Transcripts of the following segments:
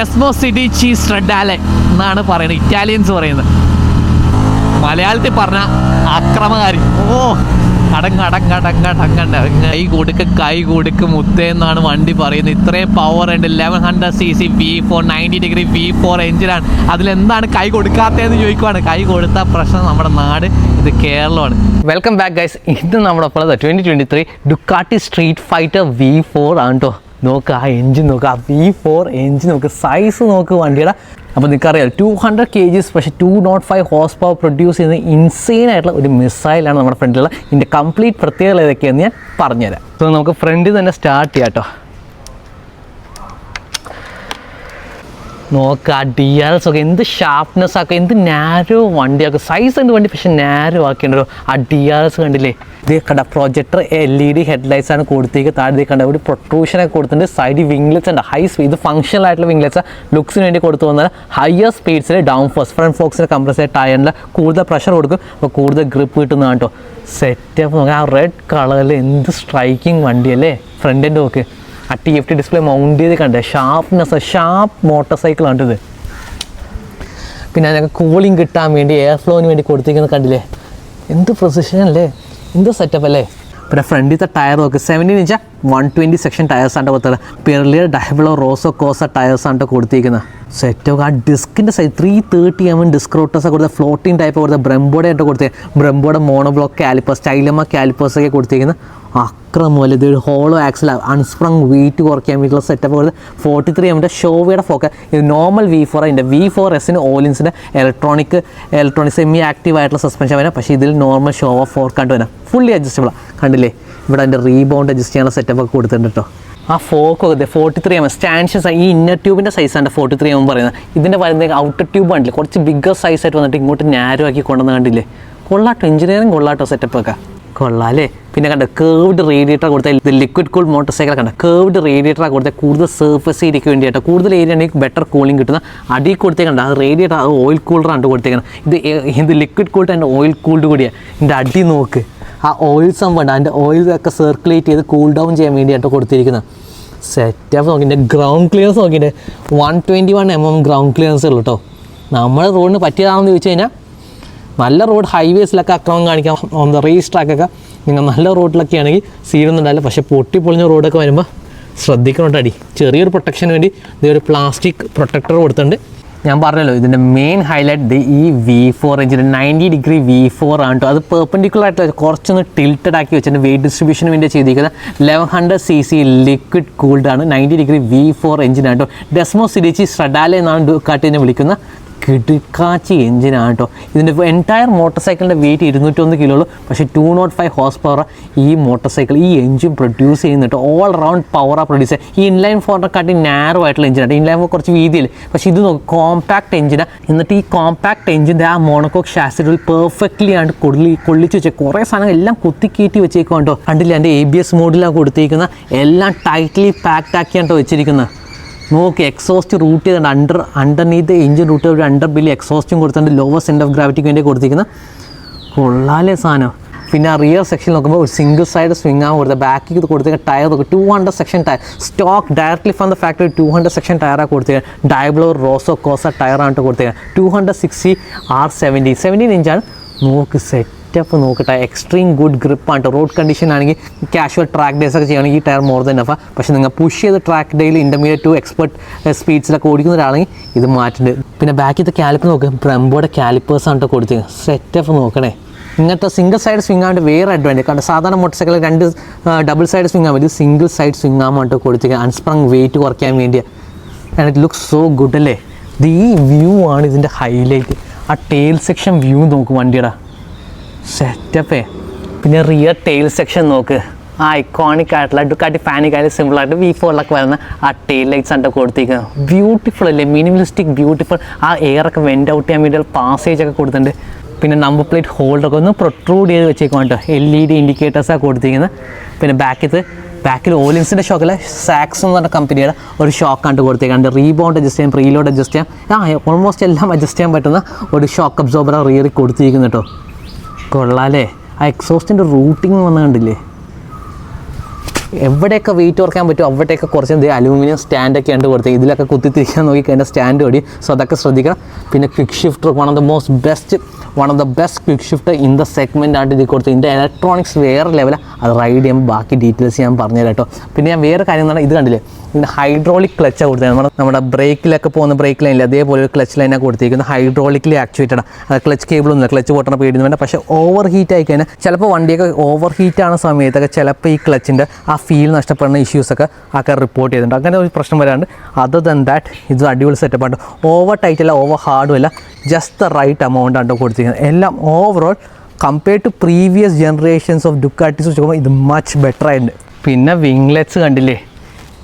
Desmo city cheese റെഡാലെ എന്നാണ് പറയുന്നത്. Italians പറയുന്നത്. മലയാളത്തിൽ പറഞ്ഞ അക്രമകാരി. ഓ അടങ്ങടങ്ങടങ്ങടങ്ങണ്ട കൈ കൊടുക്ക് കൈ കൊടുക്ക് മുത്തേന്നാണ് വണ്ടി പറയുന്നത്. ഇത്രയും പവർ ഉണ്ട്. Eleven hundred C C V four ninety degree V four എഞ്ചിനാണ് അതിലെന്താണ് കൈ കൊടുക്കാത്തതെന്ന് ചോദിക്കുവാണ്. കൈ കൊടുത്ത പ്രശ്നം നമ്മുടെ നാട് ഇത് കേരളമാണ്. വെൽക്കം ബാക്ക് ഗൈസ് ഇത് നമ്മുടെ twenty twenty three Ducati streetfighter V four ആണ് കേട്ടോ നോക്ക് ആ എഞ്ചിൻ നോക്ക് ആ വി ഫോർ എഞ്ചിൻ നോക്ക് സൈസ് നോക്ക് വണ്ടിയുടെ. അപ്പോൾ നിങ്ങൾക്കറിയാം ടു ഹൺഡ്രഡ് കെ ജിസ് പക്ഷേ two not five horsepower produce ചെയ്യുന്ന ഇൻസെയിൻ ആയിട്ടുള്ള ഒരു മിസൈലാണ് നമ്മുടെ ഫ്രണ്ടിലുള്ള. ഇതിന്റെ കംപ്ലീറ്റ് പ്രത്യേകത ഏതൊക്കെയാണെന്ന് ഞാൻ പറഞ്ഞുതരാം. സോ നമുക്ക് ഫ്രണ്ടിൽ തന്നെ സ്റ്റാർട്ട് ചെയ്യാം കേട്ടോ നോക്കുക ഡി ആർ ഒക്കെ എന്ത് ഷാർപ്നെസ് ആക്കുക എന്ത് നാരോ വണ്ടിയാക്കുക സൈസ് എന്ത് വണ്ടി പക്ഷെ നാരോ ആക്കിയിട്ടുണ്ടോ ആ ഡി കണ്ടില്ലേ? ഇത് കണ്ട projector L E D headlights ആണ് കൊടുത്തേക്ക്. താഴെ കണ്ട ഒരു പ്രൊട്രൂഷനൊക്കെ കൊടുത്തിട്ടുണ്ട്. സൈഡ് വിംഗ്ലെറ്റ്സ് ഉണ്ട്. ഹൈ സ്പീഡ് ഇത് ഫംഗ്ഷണൽ ആയിട്ടുള്ള വിംഗ്ലെറ്റ്സ് ലുക്സിന് വേണ്ടി കൊടുത്തു വന്നാൽ ഹയർ സ്പീഡ്സിൽ ഡൗൺ ഫോഴ്സ് ഫ്രണ്ട് ഫോക്സിന് കംപ്രസ് ടയറിൽ കൂടുതൽ പ്രഷർ കൊടുക്കും. അപ്പോൾ കൂടുതൽ ഗ്രിപ്പ് കിട്ടുന്നതാണ് കേട്ടോ. സെറ്റപ്പ് നോക്കാം. ആ റെഡ് കളറിൽ എന്ത് സ്ട്രൈക്കിംഗ് വണ്ടിയല്ലേ ഫ്രണ്ടിന്റെ നോക്ക്. ആ T F T display mount ചെയ്ത് കണ്ടേ. ഷാർപ്നെസ് ഷാർപ്പ് മോട്ടോർ സൈക്കിൾ ഇത്. പിന്നെ അതിനൊക്കെ കൂളിംഗ് കിട്ടാൻ വേണ്ടി എയർ ഫ്ലോന് വേണ്ടി കൊടുത്തിരിക്കുന്നത് കണ്ടില്ലേ? എന്ത് പ്രൊസിഷൻ അല്ലേ? എന്ത് സെറ്റപ്പ് അല്ലേ? പിന്നെ ഫ്രണ്ടിലത്തെ ടയർ നോക്ക്. Seventeen inch one twenty section tyres ആണ് കൊടുത്തത്. പെർലിയർ ഡയബിളോ റോസോ കോസ ടയേഴ്സ് ആണ് കൊടുത്തിരിക്കുന്നത് സെറ്റ് ആ ഡിസ്കിന്റെ size three thirty M disc rotors കൊടുത്ത ഫ്ലോട്ടിംഗ് ടൈപ്പ് കൊടുത്ത ബ്രംബോടെ ആയിട്ട് കൊടുത്തത്. ബ്രംബോടെ മോണോബ്ലോക്ക് കാലിപ്പേഴ്സ് സ്റ്റൈലമ്മ കാലിപ്പേഴ്സൊക്കെ കൊടുത്തിരിക്കുന്നത് അക്രമല്ല ഇത് ഹോളോ ആക്സൽ അൺസ്പ്രങ് വെയിറ്റ് കുറയ്ക്കാൻ വേണ്ടിയിട്ടുള്ള സെറ്റപ്പ് കൊടുത്ത് ഫോർട്ടി ത്രീ എമ്മിന്റെ ഷോവയുടെ ഫോക്ക ഇത് നോർമൽ വി ഫോർ അതിന്റെ വി ഫോർ എസിന് ഓലിൻസിന്റെ ഇലക്ട്രോണിക് ഇലക്ട്രോണിക് സെമി ആക്റ്റീവ് ആയിട്ടുള്ള സസ്പെൻഷൻ വരാം പക്ഷേ ഇതിൽ നോർമൽ ഷോ ഓഫ് ഫോർ കണ്ടു വരാം. ഫുള്ളി അഡ്ജസ്റ്റബിളാണ് കണ്ടില്ലേ? ഇവിടെ അതിന്റെ റീബൗണ്ട് അഡ്ജസ്റ്റ് ചെയ്യാനുള്ള സെറ്റപ്പ് ഒക്കെ കൊടുത്തിട്ടുണ്ട് കേട്ടോ. ആ ഫോക്ക് ഒക്കെ ഫോർട്ടി ത്രീ എം സ്റ്റാൻഷൻസ് ഈ ഇന്നർ ട്യൂബിന്റെ സൈസാണ് ഫോർട്ടി ത്രീ എം പറയുന്നത്. ഇതിന്റെ വരുന്നത് ഔട്ടർ ട്യൂബ് കണ്ടില്ലേ? കുറച്ച് ബിഗ്ഗർ സൈസ് ആയിട്ട് വന്നിട്ട് ഇങ്ങോട്ട് നാരോ ആക്കി കൊണ്ടുവന്ന് കണ്ടില്ലേ? കൊള്ളാട്ടോ എഞ്ചിനീയറിംഗ് കൊള്ളാട്ടോ സെറ്റപ്പ് ഒക്കെ. കൊള്ളാം അല്ലേ? പിന്നെ കണ്ട കേർവ്ഡ് റേഡിയേറ്റർ കൊടുത്ത ഇത് ലിക്വിഡ് കൂൾ മോട്ടോർ സൈക്കിൾ കണ്ട കേർവ്ഡ് റേഡിയേറ്റർ കൊടുത്ത കൂടുതൽ സർഫസ് ഏരിയയ്ക്ക് വേണ്ടിയിട്ട്. കൂടുതൽ ഏരിയ ആണെങ്കിൽ ബെറ്റർ കൂളിംഗ് കിട്ടുന്ന അടി കൊടുത്തേക്കണ്ട അത് റേഡിയേറ്റർ അത് ഓയിൽ കൂളറാണ് കൊടുത്തേക്കണം ഇത് ഇത് liquid cooled and oil cooled കൂടിയാണ് ഇതിന്റെ അടി നോക്ക്. ആ ഓയിൽ സംഭവം അതിന്റെ ഓയിൽ ഒക്കെ സർക്കുലേറ്റ് ചെയ്ത് കൂൾ ഡൗൺ ചെയ്യാൻ വേണ്ടിയിട്ട് കൊടുത്തിരിക്കുന്നത്. സെറ്റപ്പ് നോക്കിന്റെ ഗ്രൗണ്ട് ക്ലിയറൻസ് നോക്കിയിട്ട് one twenty one M M ground clearance ഉള്ളൂ കേട്ടോ നമ്മുടെ റോഡിന് പറ്റിയതാണെന്ന് ചോദിച്ചു കഴിഞ്ഞാൽ നല്ല റോഡ് ഹൈവേസിലൊക്കെ അക്രമം കാണിക്കാം ഓൺ ദ റേസ് ട്രാക്കൊക്കെ നിങ്ങൾ നല്ല റോഡിലൊക്കെ ആണെങ്കിൽ സീനൊന്നും ഉണ്ടാവില്ല. പക്ഷേ പൊട്ടിപ്പൊളിഞ്ഞ റോഡൊക്കെ വരുമ്പോൾ ശ്രദ്ധിക്കണം അടി. ചെറിയൊരു പ്രൊട്ടക്ഷന് വേണ്ടി ഇത് ഒരു പ്ലാസ്റ്റിക് പ്രൊട്ടക്ടർ കൊടുത്തിട്ടുണ്ട്. ഞാൻ പറഞ്ഞല്ലോ ഇതിന്റെ മെയിൻ ഹൈലൈറ്റ് ഇത് ഈ വി ഫോർ എഞ്ചിന്റെ നയന്റി ഡിഗ്രി വി ഫോർ ആണ് കേട്ടോ അത് പെർപ്പൻഡിക്കുലർ ആയിട്ട് കുറച്ചൊന്ന് ടിൽറ്റഡ് ആക്കി വെച്ചിട്ട് വെയിറ്റ് ഡിസ്ട്രിബ്യൂഷന് വേണ്ടി ചെയ്തിരിക്കുന്നത് eleven hundred C C liquid cooled ആണ് നയന്റി ഡിഗ്രി വി ഫോർ എഞ്ചിനാണ് കേട്ടോ ഡെസ്മോ സിരിച്ചി സ്ട്രഡാലെ എന്നാണ് കാട്ടിനെ വിളിക്കുന്ന കിടുക്കാച്ചി എഞ്ചിനാണ് കേട്ടോ ഇതിന്റെ എന്റയർ മോട്ടോർ സൈക്കിളിന്റെ വെയിറ്റ് ഇരുന്നൂറ്റൊന്ന് കിലോ ഉള്ളൂ. പക്ഷേ two not five horse power ഈ മോട്ടോർ സൈക്കിൾ ഈ എഞ്ചിൻ പ്രൊഡ്യൂസ് ചെയ്യുന്നുണ്ട് ഓൾ റൗണ്ട് പവറാണ് പ്രൊഡ്യൂസ് ചെയ്യുക ഈ ഇൻലൈൻ ഫോറിനെ കാട്ടി നാരോ ആയിട്ടുള്ള എഞ്ചിനാണ് ഇൻലൈൻ ഫോർ കുറച്ച് വീതിയിൽ പക്ഷേ ഇത് നോക്കും കോമ്പാക്ട് എഞ്ചിനാണ് എന്നിട്ട് ഈ കോമ്പാക്ട് എഞ്ചിന്റെ ആ മോണോക്കോക്ക് ഷാസിഡിൽ പെർഫെക്റ്റ്ലി ആണ് കൊള്ളി കൊള്ളിച്ച് വെച്ചാൽ കുറേ സാധനങ്ങൾ എല്ലാം കുത്തിക്കീറ്റി കേട്ടോ കണ്ടില്ല എന്റെ എ ബി എസ് മോഡിലാണ് കൊടുത്തിരിക്കുന്ന എല്ലാം ടൈറ്റ്ലി പാക്ഡ് ആക്കിയാണ് വെച്ചിരിക്കുന്നത് നോക്കി എക്സോസ്റ്റ് റൂട്ട് ചെയ്തിട്ടുണ്ട്. അണ്ടർ അണ്ടർനീത്ത് എഞ്ചിൻ റൂട്ട് ചെയ്ത് അണ്ടർ ബില്ല് എക്സോസ്റ്റും കൊടുത്തിട്ടുണ്ട്. ലോവർ സെന്റർ ഓഫ് ഗ്രാവിറ്റിക്ക് വേണ്ടി കൊടുത്തിരിക്കുന്ന കൊള്ളാലേ സാധനം. പിന്നെ ആ റിയർ സെക്ഷൻ നോക്കുമ്പോൾ ഒരു സിംഗിൾ സൈഡ് സ്വിംഗ് ആണ് കൊടുത്തത്. ബാക്കിൽ ഇത് കൊടുത്തേക്ക് ടയർ നോക്കുക two hundred section tyre stock directly from the factory two hundred section ടയറാണ് കൊടുത്തത് ഡയബ്ലോ റോസോ കോസ ടയറാണ് കൊടുത്തത് two hundred sixty R seventy seventeen ഇഞ്ചാണ് നോക്ക് സെറ്റപ്പ് നോക്കട്ടെ. എക്സ്ട്രീം ഗുഡ് ഗ്രിപ്പാണ് റോഡ് കണ്ടീഷൻ ആണെങ്കിൽ കാഷ്വൽ ട്രാക്ക് ഡേയ്സ് ഒക്കെ ചെയ്യുകയാണെങ്കിൽ ഈ ടയർ മോർ ദൻ എഫ പക്ഷേ നിങ്ങൾ പുഷ് ചെയ്ത് ട്രാക്ക് ഡേയിൽ ഇന്റർമീഡിയറ്റ് ടു എക്സ്പെർട്ട് സ്പീഡ്സിലൊക്കെ ഓടിക്കുന്ന ഒരാളെങ്കിൽ ഇത് മാറ്റുന്നുണ്ട് പിന്നെ ബാക്കിലത്തെ കാലിപ്പ് നോക്ക്. ബ്രംബോയുടെ കാലിപ്പേഴ്സ് ആണ് കേട്ടോ കൊടുത്തത് സെറ്റപ്പ് നോക്കണേ. ഇങ്ങനത്തെ സിംഗിൾ സൈഡ് സ്വിംഗ് ആവേണ്ട വേറെ അഡ്വാന്റേജ് കാരണം സാധാരണ മോട്ടോർ സൈക്കിൾ രണ്ട് ഡബിൾ സൈഡ് സ്വിംഗ് ആകുമ്പോൾ ഇത് സിംഗിൾ സൈഡ് സ്വിംഗ് ആകുമ്പോൾ കൊടുത്തിരിക്കുക അൺസ്പ്രങ് വെയിറ്റ് കുറയ്ക്കാൻ വേണ്ടി and it look so good അല്ലേ? ഇത് ഈ വ്യൂ ആണ് ഇതിന്റെ ഹൈലൈറ്റ് ആ ടെയിൽ സെക്ഷൻ വ്യൂ നോക്കും വണ്ടിയുടെ. സെറ്റപ്പേ പിന്നെ റിയർ ടെയിൽ സെക്ഷൻ നോക്ക്. ആ ഐക്കോണിക് ആയിട്ടുള്ള ഡുക്കാട്ടി ഫാനിക് ആയിട്ട് സിമ്പിൾ ആയിട്ട് വി ഫോറിലൊക്കെ വരുന്ന ആ ടെയിൽ ലൈറ്റ്സ് ആണ് കൊടുത്തിരിക്കുന്നത് ബ്യൂട്ടിഫുൾ അല്ലേ? മിനിമലിസ്റ്റിക് ബ്യൂട്ടിഫുൾ ആ എയർ ഒക്കെ വെന്റ് ഔട്ട് ചെയ്യാൻ വേണ്ടി പാസേജ് ഒക്കെ കൊടുത്തിട്ടുണ്ട്. പിന്നെ നമ്പർ പ്ലേറ്റ് ഹോൾഡൊക്കെ ഒന്ന് പ്രൊട്രൂഡ് ചെയ്ത് വെച്ചേക്കും കേട്ടോ എൽ ഇ ഡി ഇൻഡിക്കേറ്റേഴ്സാണ് കൊടുത്തിരിക്കുന്നത്. പിന്നെ ബാക്കിൽ ബാക്കിൽ ഓലിൻസിന്റെ ഷോക്കല്ല സാക്സ് എന്ന് പറഞ്ഞ കമ്പനിയുടെ ഒരു ഷോക്ക് കണ്ട് കൊടുത്തേക്കാണ്ട് റീബൗണ്ട് അഡ്ജസ്റ്റ് ചെയ്യാം റീലോഡ് അഡ്ജസ്റ്റ് ചെയ്യാം. ആ ഓൾമോസ്റ്റ് എല്ലാം അഡ്ജസ്റ്റ് ചെയ്യാൻ പറ്റുന്ന ഒരു ഷോക്ക് അബ്സോർബർ റിയറി കൊടുത്തിരിക്കുന്നു കേട്ടോ കൊള്ളാലേ ആ എക്സോസ്റ്റിന്റെ റൂട്ടിങ് വന്ന കണ്ടില്ലേ? എവിടെയൊക്കെ വെയിറ്റ് കുറയ്ക്കാൻ പറ്റും അവിടെയൊക്കെ കുറച്ച് എന്ത് അലൂമിനിയം സ്റ്റാൻഡൊക്കെ ഉണ്ട് കൊടുത്തത് ഇതിലൊക്കെ കുത്തിത്തിരിക്കാൻ നോക്കി കഴിഞ്ഞാൽ സ്റ്റാൻഡ് ഓടി. സോ അതൊക്കെ ശ്രദ്ധിക്കണം. പിന്നെ quick shifter one of the most best one of the best quick shift in the segment ആയിട്ട് ഇത് കൊടുത്തത്. ഇതിന്റെ ഇലക്ട്രോണിക്സ് വേറെ ലെവലാണ് അത് റൈഡ് ചെയ്യുമ്പോൾ ബാക്കി ഡീറ്റെയിൽസ് ഞാൻ പറഞ്ഞുതരാം കേട്ടോ. പിന്നെ ഞാൻ വേറെ കാര്യം പറഞ്ഞാൽ ഇത് കണ്ടില്ലേ? ഇതിന്റെ ഹൈഡ്രോളിക് ക്ലച്ചാണ് കൊടുത്തത് നമ്മുടെ നമ്മുടെ ബ്രേക്കിലൊക്കെ പോകുന്ന ബ്രേക്ക് ലൈനിൽ അതേപോലെ ഒരു ക്ലച്ച് ലൈനാണ് കൊടുത്തിരിക്കുന്നത് ഹൈഡ്രോളിക്കലി ആക്ച്വേറ്റഡ് അത് ക്ലച്ച് കേബിളൊന്നുമില്ല ക്ലച്ച് പൊട്ടണ പേടിയൊന്നും വേണ്ട. പക്ഷേ ഓവർ ഹീറ്റ് ആയി കഴിഞ്ഞാൽ ചിലപ്പോൾ വണ്ടിയൊക്കെ ഓവർ ഹീറ്റ് ആണ് സമയത്തൊക്കെ ചിലപ്പോൾ ഈ ക്ലച്ചിന്റെ ആ ഫീൽ നഷ്ടപ്പെടുന്ന ഇഷ്യൂസൊക്കെ ആൾക്കാർ റിപ്പോർട്ട് ചെയ്തിട്ടുണ്ട്. അങ്ങനെ ഒരു പ്രശ്നം വരാണ്ട് അതർ ദൻ ദാറ്റ് ഇത് അടിപൊളി സെറ്റപ്പാണ് ഓവർ ടൈറ്റ് അല്ല ഓവർ ഹാർഡും അല്ല ജസ്റ്റ് ദ റൈറ്റ് എമൗണ്ട് ആണ് കൊടുത്തിരിക്കുന്നത്. എല്ലാം overall compared to previous generations of Ducatis വെച്ച് നോക്കുമ്പോൾ ഇത് മച്ച് ബെറ്റർ ആയിട്ടുണ്ട്. പിന്നെ വിംഗ്ലെറ്റ്സ് കണ്ടില്ലേ?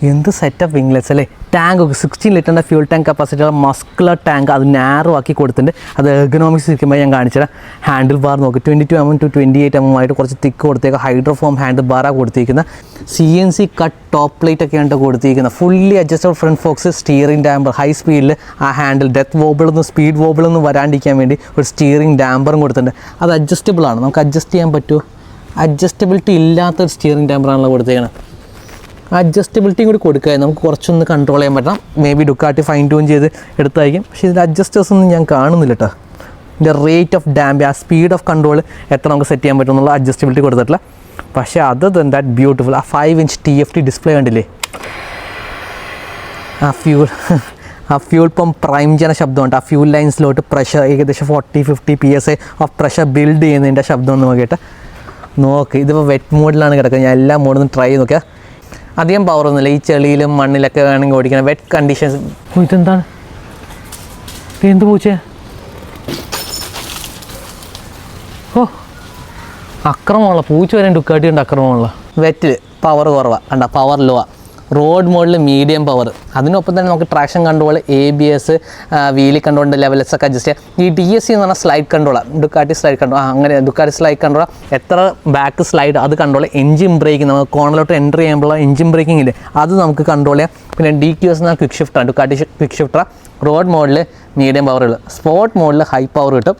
എന്ത് സെറ്റപ്പ് വിംഗ്ലെസ് അല്ലേ? ടാങ്ക് സിക്സ്റ്റീൻ ലിറ്ററിന്റെ fuel tank capacity muscular tank അത് നാരോ ആക്കി കൊടുത്തിട്ടുണ്ട്. അത് എർഗണോമിക്സ് ഇരിക്കുമ്പോൾ ഞാൻ കാണിച്ചുതരാം. ഹാൻഡിൽ ബാർ നോക്കി. Twenty two M to twenty eight M ആയിട്ട് കുറച്ച് തിക്ക് കൊടുത്തേക്ക്. ഹൈഡ്രോഫോം ഹാൻഡിൽ ബാറാണ് കൊടുത്തിരിക്കുന്നത് C N C cut top plate ഒക്കെ ഒക്കെയാണ് കൊടുത്തിരിക്കുന്നത് fully adjustable front forks steering damper high സ്പീഡിൽ ആ ഹാൻഡിൽ ഡെത്ത് വോബിളൊന്നും സ്പീഡ് വോബിളൊന്നും വരാണ്ടിരിക്കാൻ വേണ്ടി ഒരു സ്റ്റിയറിംഗ് ഡാമ്പറും കൊടുത്തിട്ടുണ്ട്. അത് അഡ്ജസ്റ്റബിൾ ആണ്. നമുക്ക് അഡ്ജസ്റ്റ് ചെയ്യാൻ പറ്റുമോ അഡ്ജസ്റ്റബിലിറ്റി ഇല്ലാത്തൊരു സ്റ്റിയറിംഗ് ഡാമ്പറാണല്ലോ കൊടുത്തേക്കുന്നത് അഡ്ജസ്റ്റബിലിറ്റിയും കൂടി കൊടുക്കുക. നമുക്ക് കുറച്ചൊന്ന് കൺട്രോൾ ചെയ്യാൻ പറ്റണം. Maybe Ducati fine tune ചെയ്ത് എടുത്തായിരിക്കും. പക്ഷേ ഇതിന്റെ അഡ്ജസ്റ്റേഴ്സ് ഒന്നും ഞാൻ കാണുന്നില്ല കേട്ടോ ഇതിന്റെ റേറ്റ് ഓഫ് ഡാമ്പ് ആ സ്പീഡ് ഓഫ് കൺട്രോൾ എത്ര നമുക്ക് സെറ്റ് ചെയ്യാൻ പറ്റും എന്നുള്ള അഡ്ജസ്റ്റബിലിറ്റി കൊടുത്തിട്ടില്ല. പക്ഷേ അതർ ദൻ ദാറ്റ് ബ്യൂട്ടിഫുൾ ആ five inch T F T display കണ്ടില്ലേ? ആ ഫ്യൂൾ ആ ഫ്യൂൾ പമ്പ് പ്രൈം ചെയ്യുന്ന ശബ്ദമുണ്ട്. ആ ഫ്യൂൽ ലൈൻസിലോട്ട് പ്രഷർ ഏകദേശം forty fifty P S A of pressure build ചെയ്യുന്നതിന്റെ ശബ്ദം ഒന്ന് നോക്കിയിട്ട്. നോക്ക് ഇതിപ്പോൾ വെറ്റ് മോഡിലാണ് കിടക്കുന്നത്. ഞാൻ എല്ലാ മോഡൊന്നും ട്രൈ ചെയ്ത് നോക്കിയാൽ അധികം പവറൊന്നുമില്ല ഈ ചെളിയിലും മണ്ണിലൊക്കെ വേണമെങ്കിൽ ഓടിക്കണം. വെറ്റ് കണ്ടീഷൻസ് ഇതെന്താണ്? ഇത് എന്ത് പൂച്ച ഓ അക്രമമുള്ള പൂച്ച വരെ ഡുക്കാട്ടി ഉണ്ട് അക്രമമുള്ള. വെറ്റിൽ പവർ കുറവാണ് കണ്ട? പവർ ലോ റോഡ് മോഡിൽ മീഡിയം പവർ അതിനൊപ്പം തന്നെ നമുക്ക് traction control A B S wheelie കൺട്രോളിന്റെ levels ഒക്കെ അഡ്ജസ്റ്റ് ചെയ്യാം. ഈ ഡി എസ് സി എന്ന് പറഞ്ഞാൽ slide control Ducati slide control ആ അങ്ങനെ ഡുക്കാട്ടി സ്ലൈഡ് കൺട്രോൾ എത്ര ബാക്ക് സ്ലൈഡ് അത് കൺട്രോൾ എഞ്ചിൻ ബ്രേക്കിംഗ് നമുക്ക് കോണിലോട്ട് എന്റർ ചെയ്യുമ്പോൾ എഞ്ചിൻ ബ്രേക്കിംഗ് ഇല്ലേ അത് നമുക്ക് കൺട്രോൾ ചെയ്യാം. പിന്നെ ഡി ക്യു എസ് എന്ന ക്വിക്ക് ഷിഫ്റ്റാണ് ഡുക്കാട്ടി ക്വിക്ക് ഷിഫ്റ്റർ റോഡ് മോഡിൽ മീഡിയം പവർ ഉള്ളു. സ്പോർട്ട് മോഡിൽ ഹൈ പവർ കിട്ടും.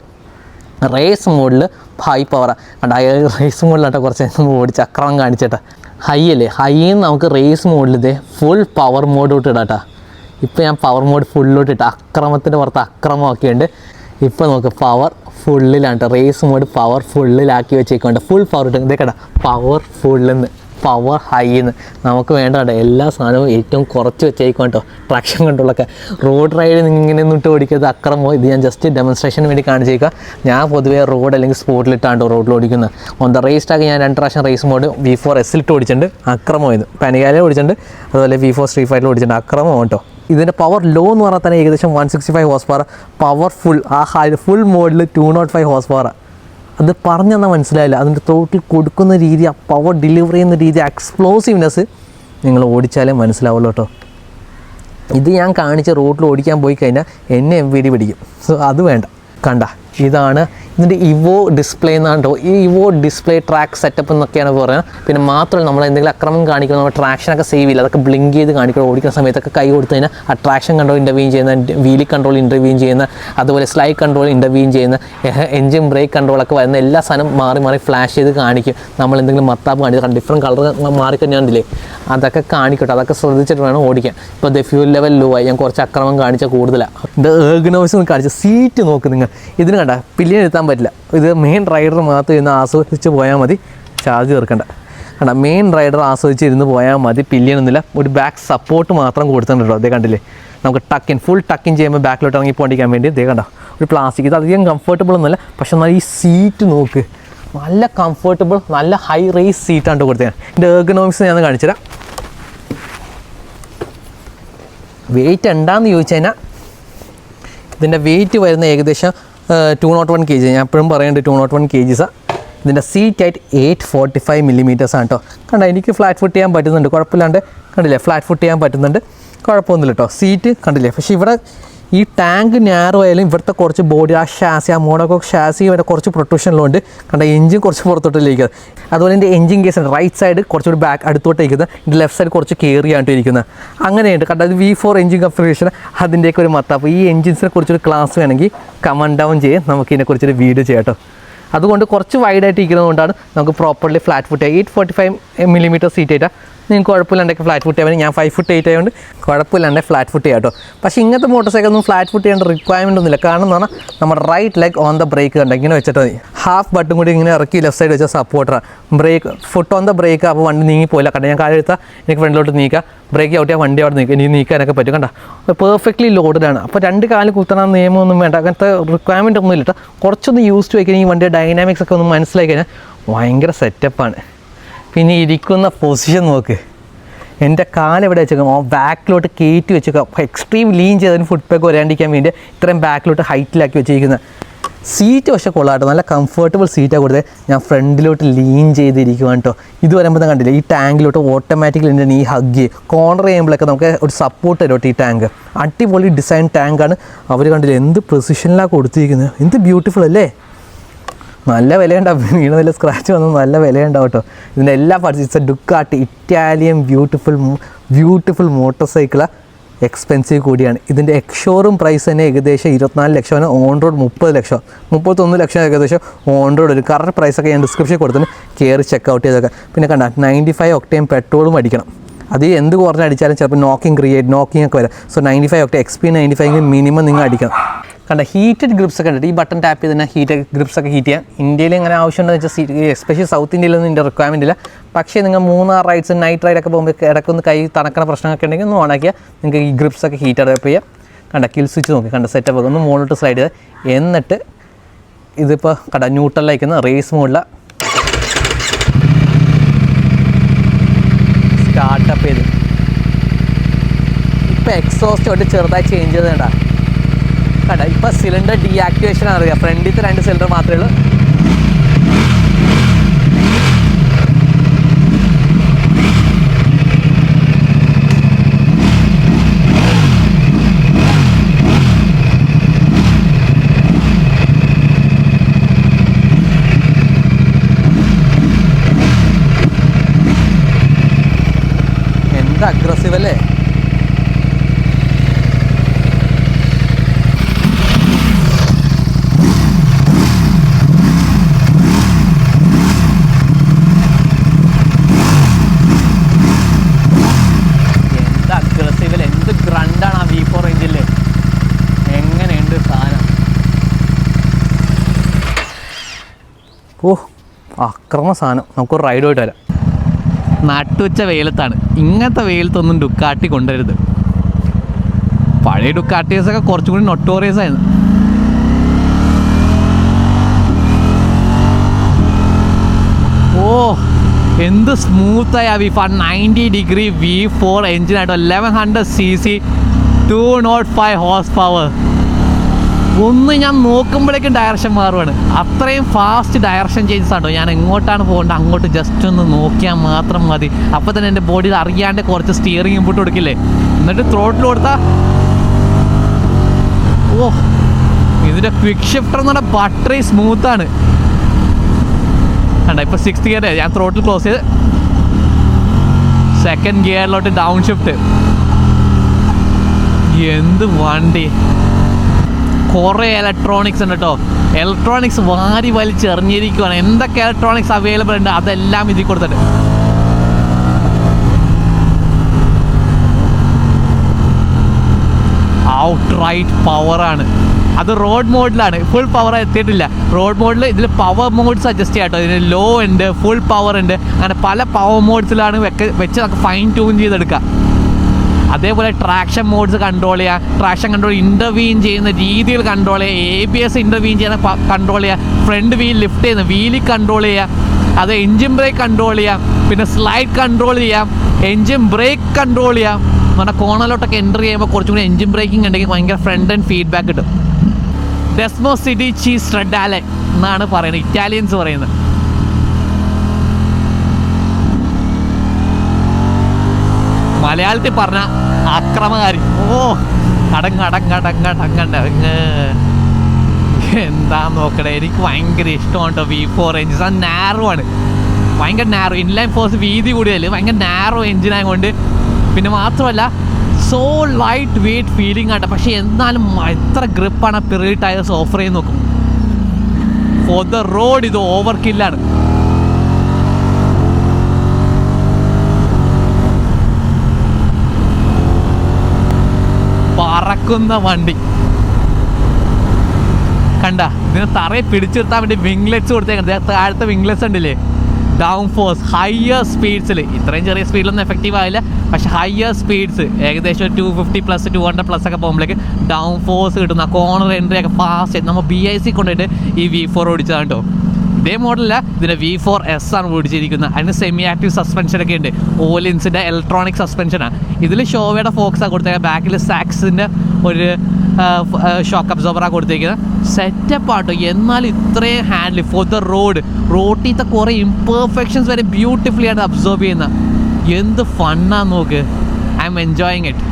റേസ് മോഡിൽ ഹൈ പവറാണ് കണ്ട റേസ് മോഡിലാട്ടോ കുറച്ച്. ഓടിച്ച് അക്രമം കാണിച്ചിട്ട്. ഹൈ അല്ലേ? ഹൈന്ന് നമുക്ക് റേസ് മോഡിൽ ഇതേ ഫുൾ പവർ മോഡിലോട്ട് ഇടാട്ടാ. ഇപ്പോൾ ഞാൻ പവർ മോഡ് ഫുള്ളിലോട്ട് ഇട്ട അക്രമത്തിന്റെ പുറത്ത് അക്രമമൊക്കെ ഉണ്ട് ഇപ്പോൾ നമുക്ക് പവർ ഫുള്ളിലാണ് റേസ് മോഡ് പവർ ഫുള്ളിലാക്കി വെച്ചേക്കൊണ്ട് ഫുൾ പവർ ഇട്ട് കേട്ടോ പവർ ഫുള്ളെന്ന് പവർ ഹൈന്ന് നമുക്ക് വേണ്ട എല്ലാ സാധനവും ഏറ്റവും കുറച്ച് വെച്ചേക്കും കേട്ടോ ട്രാക്ഷൻ കൺട്രോളൊക്കെ റോഡ് റൈഡ് ഇങ്ങനെ ഒന്നും ഓടിക്കരുത്. അക്രമോ. ഇത് ഞാൻ ജസ്റ്റ് ഡെമോൺസ്ട്രേഷന് വേണ്ടി കാണിച്ചേക്കാം ഞാൻ പൊതുവേ റോഡ് അല്ലെങ്കിൽ സ്പോട്ടിലിട്ടാണ്ടോ റോഡിൽ ഓടിക്കുന്നത്. ഓൺ ദ റേസ് ഞാൻ രണ്ട് പ്രാവശ്യം റേസ് മോഡ് വി ഫോർ എസിലിട്ട് ഓടിച്ചിട്ടുണ്ട്. അക്രമോ ഇത് പനികാലേ ഓടിച്ചിട്ടുണ്ട്. അതുപോലെ വി ഫോർ സ്ട്രീ ഫൈറ്റിൽ ഓടിച്ചിട്ടുണ്ട്. അക്രമോ കേട്ടോ ഇതിന്റെ പവർ ലോ എന്ന് പറഞ്ഞാൽ തന്നെ ഏകദേശം one sixty five horse power full ആ ഫുൾ മോഡിൽ two naught five horse power അത് പറഞ്ഞു തന്നാൽ മനസ്സിലായില്ല. അതിന്റെ തോട്ടിൽ കൊടുക്കുന്ന രീതി ആ പവർ ഡെലിവറി ചെയ്യുന്ന രീതി എക്സ്പ്ലോസീവ്നെസ് നിങ്ങൾ ഓടിച്ചാലേ മനസ്സിലാവുള്ളൂ കേട്ടോ. ഇത് ഞാൻ കാണിച്ച റോട്ടിൽ ഓടിക്കാൻ പോയി കഴിഞ്ഞാൽ എന്നെ എം വി ഡി പിടിക്കും. സോ അത് വേണ്ട. കണ്ട ഇതാണ് ഇതിന്റെ ഇവോ ഡിസ്പ്ലേ എന്നാണ് കേട്ടോ ഈ ഇവോ ഡിസ്പ്ലേ ട്രാക്ക് സെറ്റപ്പ് എന്നൊക്കെയാണ് പറയുന്നത്. പിന്നെ മാത്രമല്ല നമ്മൾ എന്തെങ്കിലും അക്രമം കാണിക്കണം നമ്മൾ ട്രാക്ഷനൊക്കെ സേവ് ചെയ്യില്ല. അതൊക്കെ ബ്ലിങ്ക് ചെയ്ത് കാണിക്കണം ഓടിക്കുന്ന സമയത്തൊക്കെ കൈ കൊടുത്തു കഴിഞ്ഞാൽ ആ ട്രാക്ഷൻ കൺട്രോൾ ഇന്റർവ്യൂ ചെയ്യുന്ന വീലി കൺട്രോൾ ഇന്റർവ്യൂ ചെയ്യുന്ന അതുപോലെ സ്ലൈഡ് കൺട്രോൾ ഇന്റർവ്യൂ ചെയ്യുന്ന എൻജിൻ ബ്രേക്ക് കൺട്രോളൊക്കെ വരുന്ന എല്ലാ സാധനം മാറി മാറി ഫ്ലാഷ് ചെയ്ത് കാണിക്കും. നമ്മൾ എന്തെങ്കിലും മത്താപ്പ് കാണിക്കും ഡിഫറെന്റ് കളർ മാറിക്കഴിഞ്ഞാണ്ടില്ലേ അതൊക്കെ കാണിക്കട്ടെ. അതൊക്കെ ശ്രദ്ധിച്ചിട്ട് വേണം ഓടിക്കാൻ. ഇപ്പോൾ ദ ഫ്യൂൽ ലെവൽ ലോ ആയി. ഞാൻ കുറച്ച് അക്രമം കാണിച്ചാൽ കൂടുതലാണ് ഇത് ഏർഗനോയ്സ് കാണിച്ച. സീറ്റ് നോക്ക് നിങ്ങൾ. ഇതിന് കണ്ട പില്ലിയൻ എത്താൻ പറ്റില്ല. ഇത് മെയിൻ റൈഡർ മാത്രം ഇരുന്ന് ആസ്വദിച്ച് പോയാൽ മതി. ചാർജ് തീർക്കണ്ട. കണ്ട മെയിൻ റൈഡർ ആസ്വദിച്ച് ഇരുന്ന് പോയാൽ മതി. പില്ലിയനൊന്നുമില്ല ഒരു ബാക്ക് സപ്പോർട്ട് മാത്രം കൊടുത്തിട്ടുണ്ട് അതേ കണ്ടില്ലേ? നമുക്ക് ടക്കിൻ ഫുൾ ടക്കിൻ ചെയ്യുമ്പോൾ ബാക്കിലോട്ട് ഇറങ്ങി പോണ്ടിക്കാൻ വേണ്ടി. ഇതേ കണ്ടോ ഒരു പ്ലാസ്റ്റിക് ഇത് അധികം കംഫർട്ടബിൾ ഒന്നുമല്ല. പക്ഷെ എന്നാൽ ഈ സീറ്റ് നോക്ക്. നല്ല കംഫർട്ടബിൾ നല്ല ഹൈ റേസ് സീറ്റാണ് കൊടുത്തത് ഇതിന്റെ ഏർഗണോമിക്സ് ഞാൻ കാണിച്ചുതരാം. വെയിറ്റ് ഉണ്ടാന്ന് ചോദിച്ചു കഴിഞ്ഞാൽ ഇതിന്റെ വെയിറ്റ് വരുന്ന ഏകദേശം two naught one K G ഞാൻ എപ്പോഴും പറയുന്നുണ്ട് ടു നോട്ട് വൺ കെ ജിസാണ് ഇതിന്റെ സീറ്റ് ആയിട്ട് എയ്റ്റ് ഫോർട്ടി ഫൈവ് മില്ലിമീറ്റേഴ്സ് ആണ് കേട്ടോ കണ്ട എനിക്ക് ഫ്ലാറ്റ് ഫുട്ട് ചെയ്യാൻ പറ്റുന്നുണ്ട്. കുഴപ്പമില്ലാണ്ട് കണ്ടില്ലേ? ഫ്ലാറ്റ് ഫുട്ട് ചെയ്യാൻ പറ്റുന്നുണ്ട്. കുഴപ്പമൊന്നുമില്ല കേട്ടോ സീറ്റ് കണ്ടില്ലേ? പക്ഷേ ഇവിടെ ഈ ടാങ്ക് നാരോ ആയാലും ഇവിടുത്തെ കുറച്ച് ബോഡി ആ ഷാസി ആ മോണോകോ ഷാസി ഇവിടെ കുറച്ച് പ്രൊട്ടക്ഷനിലുണ്ട് കണ്ട എഞ്ചിൻ കുറച്ച് പുറത്തോട്ട് പുറത്തോട്ടിരിക്കുന്നത് അതുപോലെ എന്റെ എഞ്ചിൻ കേസ് റൈറ്റ് സൈഡ് കുറച്ചുകൂടി ബാക്ക് അടുത്തോട്ട് ഇരിക്കുന്നത് എന്റെ ലെഫ്റ്റ് സൈഡ് കുറച്ച് കയറിയായിട്ട് ഇരിക്കുന്നത് അങ്ങനെയുണ്ട്. കണ്ട അത് വി ഫോർ എഞ്ചിൻ കൺഫിഗറേഷൻ അതിന്റെയൊക്കെ ഒരു മത്ത. അപ്പോൾ ഈ എഞ്ചിൻസിനെ കുറിച്ചൊരു ക്ലാസ് വേണമെങ്കിൽ കമന്റ് ഡൗൺ ചെയ്യും നമുക്ക് ഇതിനെക്കുറിച്ചൊരു വീഡിയോ ചെയ്യാം അതുകൊണ്ട് കുറച്ച് വൈഡായിട്ട് ഇരിക്കുന്നത് കൊണ്ടാണ് നമുക്ക് properly flat foot eight forty five millimeter seat ആയിട്ട് നിങ്ങൾക്ക് കുഴപ്പമില്ലാണ്ടൊക്കെ ഫ്ലാറ്റ് ഫുട്ട് ചെയ്യാൻ ഞാൻ ഫൈവ് ഫുട്ട് എയ്റ്റ് ആയതുകൊണ്ട് കുഴപ്പമില്ലാണ്ട് ഫ്ലാറ്റ് ഫുട്ട് ചെയ്യാം കേട്ടോ പക്ഷേ ഇങ്ങനത്തെ മോട്ടോർ സൈക്കിൾ ഒന്നും ഫ്ലാറ്റ് ഫുട്ട് ചെയ്യേണ്ട റിക്വയർമെന്റ് ഒന്നുമില്ല. കാരണം എന്ന് പറഞ്ഞാൽ നമ്മുടെ right leg on the brake കണ്ട? ഇങ്ങനെ വെച്ചിട്ട് മതി. ഹാഫ് ബട്ടും കൂടി ഇങ്ങനെ ഇറക്കി ലെഫ്റ്റ് സൈഡ് വെച്ച സപ്പോർട്ടറാണ് brake foot on the brake അപ്പോൾ വണ്ടി നീങ്ങി പോയില്ല. കണ്ട? ഞാൻ കാര്യം എടുത്താൽ എനിക്ക് ഫ്രണ്ടിലോട്ട് നീക്കാം. ബ്രേക്ക് ഔട്ട് ചെയ്യാൻ വണ്ടി അവിടെ നീക്കുക ഇനി നീക്കാനൊക്കെ പറ്റും. കണ്ട? പെർഫെക്റ്റ്ലി ലോഡഡാണ് അപ്പോൾ രണ്ട് കാലം കുത്തണം നിയമമൊന്നും വേണ്ട. അങ്ങനത്തെ റിക്വയർമെന്റ് ഒന്നും ഇല്ല കേട്ടോ കുറച്ചൊന്ന് യൂസ് ടു ഈ വണ്ടിയുടെ ഡൈനാമിക്സ് ഒക്കെ ഒന്ന് മനസ്സിലാക്കി കഴിഞ്ഞാൽ ഭയങ്കര സെറ്റപ്പാണ് പിന്നെ ഇരിക്കുന്ന പൊസിഷൻ നോക്ക്. എന്റെ കാലെവിടെ വെച്ചേക്കാം? ആ ബാക്കിലോട്ട് കയറ്റി വെച്ചേക്കാം. എക്സ്ട്രീം ലീൻ ചെയ്തതിന് ഫുഡ് പാക്ക് വരാണ്ടിരിക്കാൻ വേണ്ടി ഇത്രയും ബാക്കിലോട്ട് ഹൈറ്റിലാക്കി വെച്ചിരിക്കുന്നത്. സീറ്റ് പക്ഷേ കൊള്ളാട്ടോ. നല്ല കംഫർട്ടബിൾ സീറ്റാണ് കൊടുത്തത് ഞാൻ ഫ്രണ്ടിലോട്ട് ലീൻ ചെയ്തിരിക്കുവാണ് കേട്ടോ. ഇത് വരുമ്പോൾ കണ്ടില്ല? ഈ ടാങ്കിലോട്ട് ഓട്ടോമാറ്റിക്കലി എന്റെ ഈ ഹഗ് കോർണർ ചെയ്യുമ്പോഴൊക്കെ നമുക്ക് ഒരു സപ്പോർട്ട് തരും ഈ ടാങ്ക് അടിപൊളി ഡിസൈൻ ടാങ്കാണ് അവർ കണ്ടില്ല? എന്ത് പ്രൊസിഷനിലാണ് കൊടുത്തിരിക്കുന്നത്. എന്ത് ബ്യൂട്ടിഫുൾ അല്ലേ? നല്ല വിലയുണ്ടാവും. വീണ നല്ല സ്ക്രാച്ച് വന്നു നല്ല വിലയുണ്ടാവും കേട്ടോ. ഇതിന്റെ എല്ലാ parts it's a Ducati Italian beautiful beautiful motor സൈക്കിളാണ് എക്സ്പെൻസീവ് കൂടിയാണ്. ഇതിന്റെ എക്സ്ഷോറും പ്രൈസ് തന്നെ ഏകദേശം ഇരുപത്തിനാല് ലക്ഷമാണ് ഓൺ റോഡ് മുപ്പത് ലക്ഷം. മുപ്പത്തൊന്ന് ലക്ഷം ഏകദേശം ഓൺ റോഡ് ഒരു കറക്റ്റ് പ്രൈസൊക്കെ ഞാൻ ഡിസ്ക്രിപ്ഷൻ കൊടുത്തിട്ട് കയറി ചെക്കൗട്ട് ചെയ്തൊക്കെ. പിന്നെ കണ്ട നയന്റി ഫൈവ് ഒക്ടേം പെട്രോളും അടിക്കണം. അത് എന്ത് കുറഞ്ഞടിച്ചാലും ചിലപ്പോൾ നോക്കിംഗ് ക്രിയേറ്റ് നോക്കിംഗ് ഒക്കെ വരാം. So ninety five octane X P ninety five minimum നിങ്ങൾ അടിക്കണം. കണ്ട ഹീറ്റഡ് ഗ്രിപ്സ് ഒക്കെ ഉണ്ട്. ഈ ബട്ടൺ ടാപ്പ് ചെയ്ത് തന്നെ ഹീറ്റഡ് ഗ്രിപ്സ് ഒക്കെ ഹീറ്റ് ചെയ്യാം. ഇന്ത്യയിൽ ഇങ്ങനെ ആവശ്യമുണ്ടെന്ന് വെച്ചാൽ എസ്പെഷ്യലി സൗത്ത് ഇന്ത്യയിലൊന്നും ഇതിന്റെ റിക്വയർമെന്റ് ഇല്ല. പക്ഷേ നിങ്ങൾ മൂന്നാർ റൈഡ്സ് നൈറ്റ് റൈഡൊക്കെ പോകുമ്പോൾ ഇടയ്ക്കൊന്ന് കൈ തണക്കണ പ്രശ്നമൊക്കെ ഉണ്ടെങ്കിൽ ഒന്ന് ഓണാക്കിയാൽ നിങ്ങൾക്ക് ഈ ഗ്രിപ്സ് ഒക്കെ ഹീറ്റ് അപ്പ് ചെയ്യാം. കണ്ട കിൽ സ്വിച്ച് നോക്കി. കണ്ട സെറ്റപ്പ് ഒന്ന് മുകളിലോട്ട് സ്ലൈഡ് ചെയ്ത് എന്നിട്ട് ഇതിപ്പോൾ കട ന്യൂട്രലയക്കുന്ന റേസ് മോഡിലെ സ്റ്റാർട്ടപ്പ് ചെയ്ത്. ഇപ്പോൾ എക്സോസ്റ്റ് തൊട്ട് ചെറുതായി ചേഞ്ച് ചെയ്തേണ്ട കണ്ട? ഇപ്പോൾ സിലിണ്ടർ ഡീആക്ടിവേഷൻ അറിയാം? ഫ്രണ്ടിലത്തെ രണ്ട് സിലിണ്ടർ മാത്രമേ ഉള്ളൂ. അഗ്രസീവ് അല്ലേ എന്ത് അഗ്രസീവൽ എന്ത് ഗ്രണ്ടാണ് ആ വി ഫോർ റേഞ്ചിൽ എങ്ങനെയുണ്ട് സാധനം ഓ അക്രമ സാധനം. നമുക്ക് റൈഡ് പോയിട്ട് വരാം. നട്ടുവച്ച വെയിലത്താണ്. ഇങ്ങനത്തെ വെയിലത്തൊന്നും ഡുക്കാട്ടി കൊണ്ടുവരുത് പഴയ ഡുക്കാട്ടീസൊക്കെ കുറച്ചും കൂടി നൊട്ടോറിയസ് ആയിരുന്നു. ഓ എന്ത് സ്മൂത്തായി V four ninety degree V four എഞ്ചിനായിട്ടോ eleven hundred C C two naught five horse power ഒന്ന് ഞാൻ നോക്കുമ്പോഴേക്കും ഡയറക്ഷൻ മാറുവാണ്. അത്രയും ഫാസ്റ്റ് ഡയറക്ഷൻ ചേഞ്ചസ് ആണോ ഞാൻ എങ്ങോട്ടാണ് പോകേണ്ടത്? അങ്ങോട്ട് ജസ്റ്റ് ഒന്ന് നോക്കിയാൽ മാത്രം മതി. അപ്പോൾ തന്നെ എന്റെ ബോഡിയിൽ അറിയാണ്ട് കുറച്ച് സ്റ്റിയറിംഗ് ഇമ്പോട്ട് കൊടുക്കില്ലേ? എന്നിട്ട് ത്രോട്ടിൽ കൊടുത്താൽ ഓ ഇതിന്റെ ക്വിക്ക് ഷിഫ്റ്റർ എന്ന് പറഞ്ഞാൽ ബട്ടറി സ്മൂത്താണ് കണ്ട ഇപ്പോൾ സിക്സ് ഗിയർ ഞാൻ ത്രോട്ടിൽ ക്ലോസ് ചെയ്ത്. സെക്കൻഡ് ഗിയറിലോട്ട് ഡൗൺ ഷിഫ്റ്റ് എന്ത് വണ്ടി. കുറേ ഇലക്ട്രോണിക്സ് ഉണ്ട് കേട്ടോ ഇലക്ട്രോണിക്സ് വാരി വലിച്ചെറിഞ്ഞിരിക്കുകയാണ് എന്തൊക്കെ ഇലക്ട്രോണിക്സ് അവൈലബിൾ ഉണ്ട് അതെല്ലാം ഇതിൽ കൊടുത്തിട്ട്. ഔട്ട് റൈറ്റ് പവറാണ് അത് റോഡ് മോഡിലാണ് ഫുൾ പവർ എത്തിയിട്ടില്ല. റോഡ് മോഡിൽ ഇതിൽ പവർ മോഡ്സ് അഡ്ജസ്റ്റ് ചെയ്യാം കേട്ടോ ഇതിന് ലോ ഉണ്ട് ഫുൾ പവർ ഉണ്ട്. അങ്ങനെ പല പവർ മോഡ്സിലാണ് വെക്ക വെച്ച് നമുക്ക് ഫൈൻ ട്യൂൺ ചെയ്തെടുക്കാം. അതേപോലെ ട്രാക്ഷൻ മോഡ്സ് കൺട്രോൾ ചെയ്യുക ട്രാക്ഷൻ കൺട്രോൾ ഇന്റർവീൻ ചെയ്യുന്ന രീതിയിൽ കൺട്രോൾ ചെയ്യുക എ ബി എസ് ഇന്റർവീൻ ചെയ്യുന്ന കൺട്രോൾ ചെയ്യുക ഫ്രണ്ട് വീൽ ലിഫ്റ്റ് ചെയ്യുന്ന വീലിൽ കൺട്രോൾ ചെയ്യുക അത് എൻജിൻ ബ്രേക്ക് കൺട്രോൾ ചെയ്യാം പിന്നെ സ്ലൈഡ് കൺട്രോൾ ചെയ്യാം എൻജിൻ ബ്രേക്ക് കൺട്രോൾ ചെയ്യാം പറഞ്ഞാൽ കോണലോട്ടൊക്കെ എന്റർ ചെയ്യുമ്പോൾ കുറച്ചും കൂടി എൻജിൻ ബ്രേക്കിംഗ് ഉണ്ടെങ്കിൽ ഭയങ്കര ഫ്രണ്ട് ആൻഡ് ഫീഡ്ബാക്ക് കിട്ടും. ഡെസ്മോ സിറ്റി ചീസ് റെഡാലെ എന്നാണ് പറയുന്നത് ഇറ്റാലിയൻസ് പറയുന്നത്. മലയാളത്തിൽ പറഞ്ഞ അക്രമകാരി. ഓ അടങ്ങടങ്ങടങ്ങടങ്ങടങ്ങ് എന്താ നോക്കണേ എനിക്ക് ഭയങ്കര ഇഷ്ടമാണ് വി ഫോർ എഞ്ചിൻസ് അത് നാരോ ആണ്. ഭയങ്കര നാരോ ഇൻലൈൻ ഫോഴ്സ് വീതി കൂടിയതല്ലേ? ഭയങ്കര നാരോ എഞ്ചിനായതുകൊണ്ട് പിന്നെ മാത്രമല്ല സോ ലൈറ്റ് വെയിറ്റ് ഫീലിംഗ് ആട്ടെ. പക്ഷേ എന്നാലും എത്ര ഗ്രിപ്പാണ് പിറി ടയേഴ്സ് ഓഫർ ചെയ്ത് നോക്കും. ഫോർ ദ റോഡ് ഇത് ഓവർ കില്ലാണ് പറക്കുന്ന വണ്ടി. കണ്ട? ഇതിനെ തറയെ പിടിച്ചിരുത്താൻ വേണ്ടി വിംഗ്ലെറ്റ്സ് കൊടുത്തേക്കുന്നത് താഴത്തെ വിംഗ്ലെറ്റ്സ് ഉണ്ടല്ലേ? ഡൗൺ ഫോഴ്സ് ഹയർ സ്പീഡ്സിൽ ഇത്രയും ചെറിയ സ്പീഡിലൊന്നും എഫക്റ്റീവ് ആയില്ല. പക്ഷേ ഹയർ സ്പീഡ്സ് ഏകദേശം two fifty plus two hundred plus ഒക്കെ പോകുമ്പോഴേക്ക് ഡൗൺ ഫോഴ്സ് കിട്ടുന്ന കോർണർ എൻട്രി ഒക്കെ ഫാസ്റ്റ് നമ്മൾ ബി ഐ സി കൊണ്ടുപോയിട്ട് ഈ വി ഫോർ ഓടിച്ചതാണ് കേട്ടോ ഇതേ മോഡലല്ല ഇതിന്റെ വി ഫോർ എസ് ആണ് ഓടിച്ചിരിക്കുന്നത്. അതിന് സെമി ആക്റ്റീവ് സസ്പെൻഷൻ ഒക്കെ ഉണ്ട്. ഓലിൻസിന്റെ ഇലക്ട്രോണിക് സസ്പെൻഷനാണ് ഇതിൽ ഷോവയുടെ ഫോക്സാണ് കൊടുത്തേക്കുക ബാക്കിൽ സാക്സിന്റെ ഒരു ഷോക്ക് അബ്സോർബറാണ് കൊടുത്തേക്കുന്നത്. സെറ്റപ്പ് ആട്ടോ. എന്നാൽ ഇത്രയും ഹാൻഡിൽ ഫോർ ദ റോഡ് റോട്ടിലത്തെ കുറേ ഇംപെർഫെക്ഷൻസ് വരെ ബ്യൂട്ടിഫുള്ളി ആയിട്ട് അബ്സോർബ് ചെയ്യുന്ന എന്ത് ഫണ്ണാ നോക്ക്. ഐ എം എൻജോയിങ് ഇറ്റ്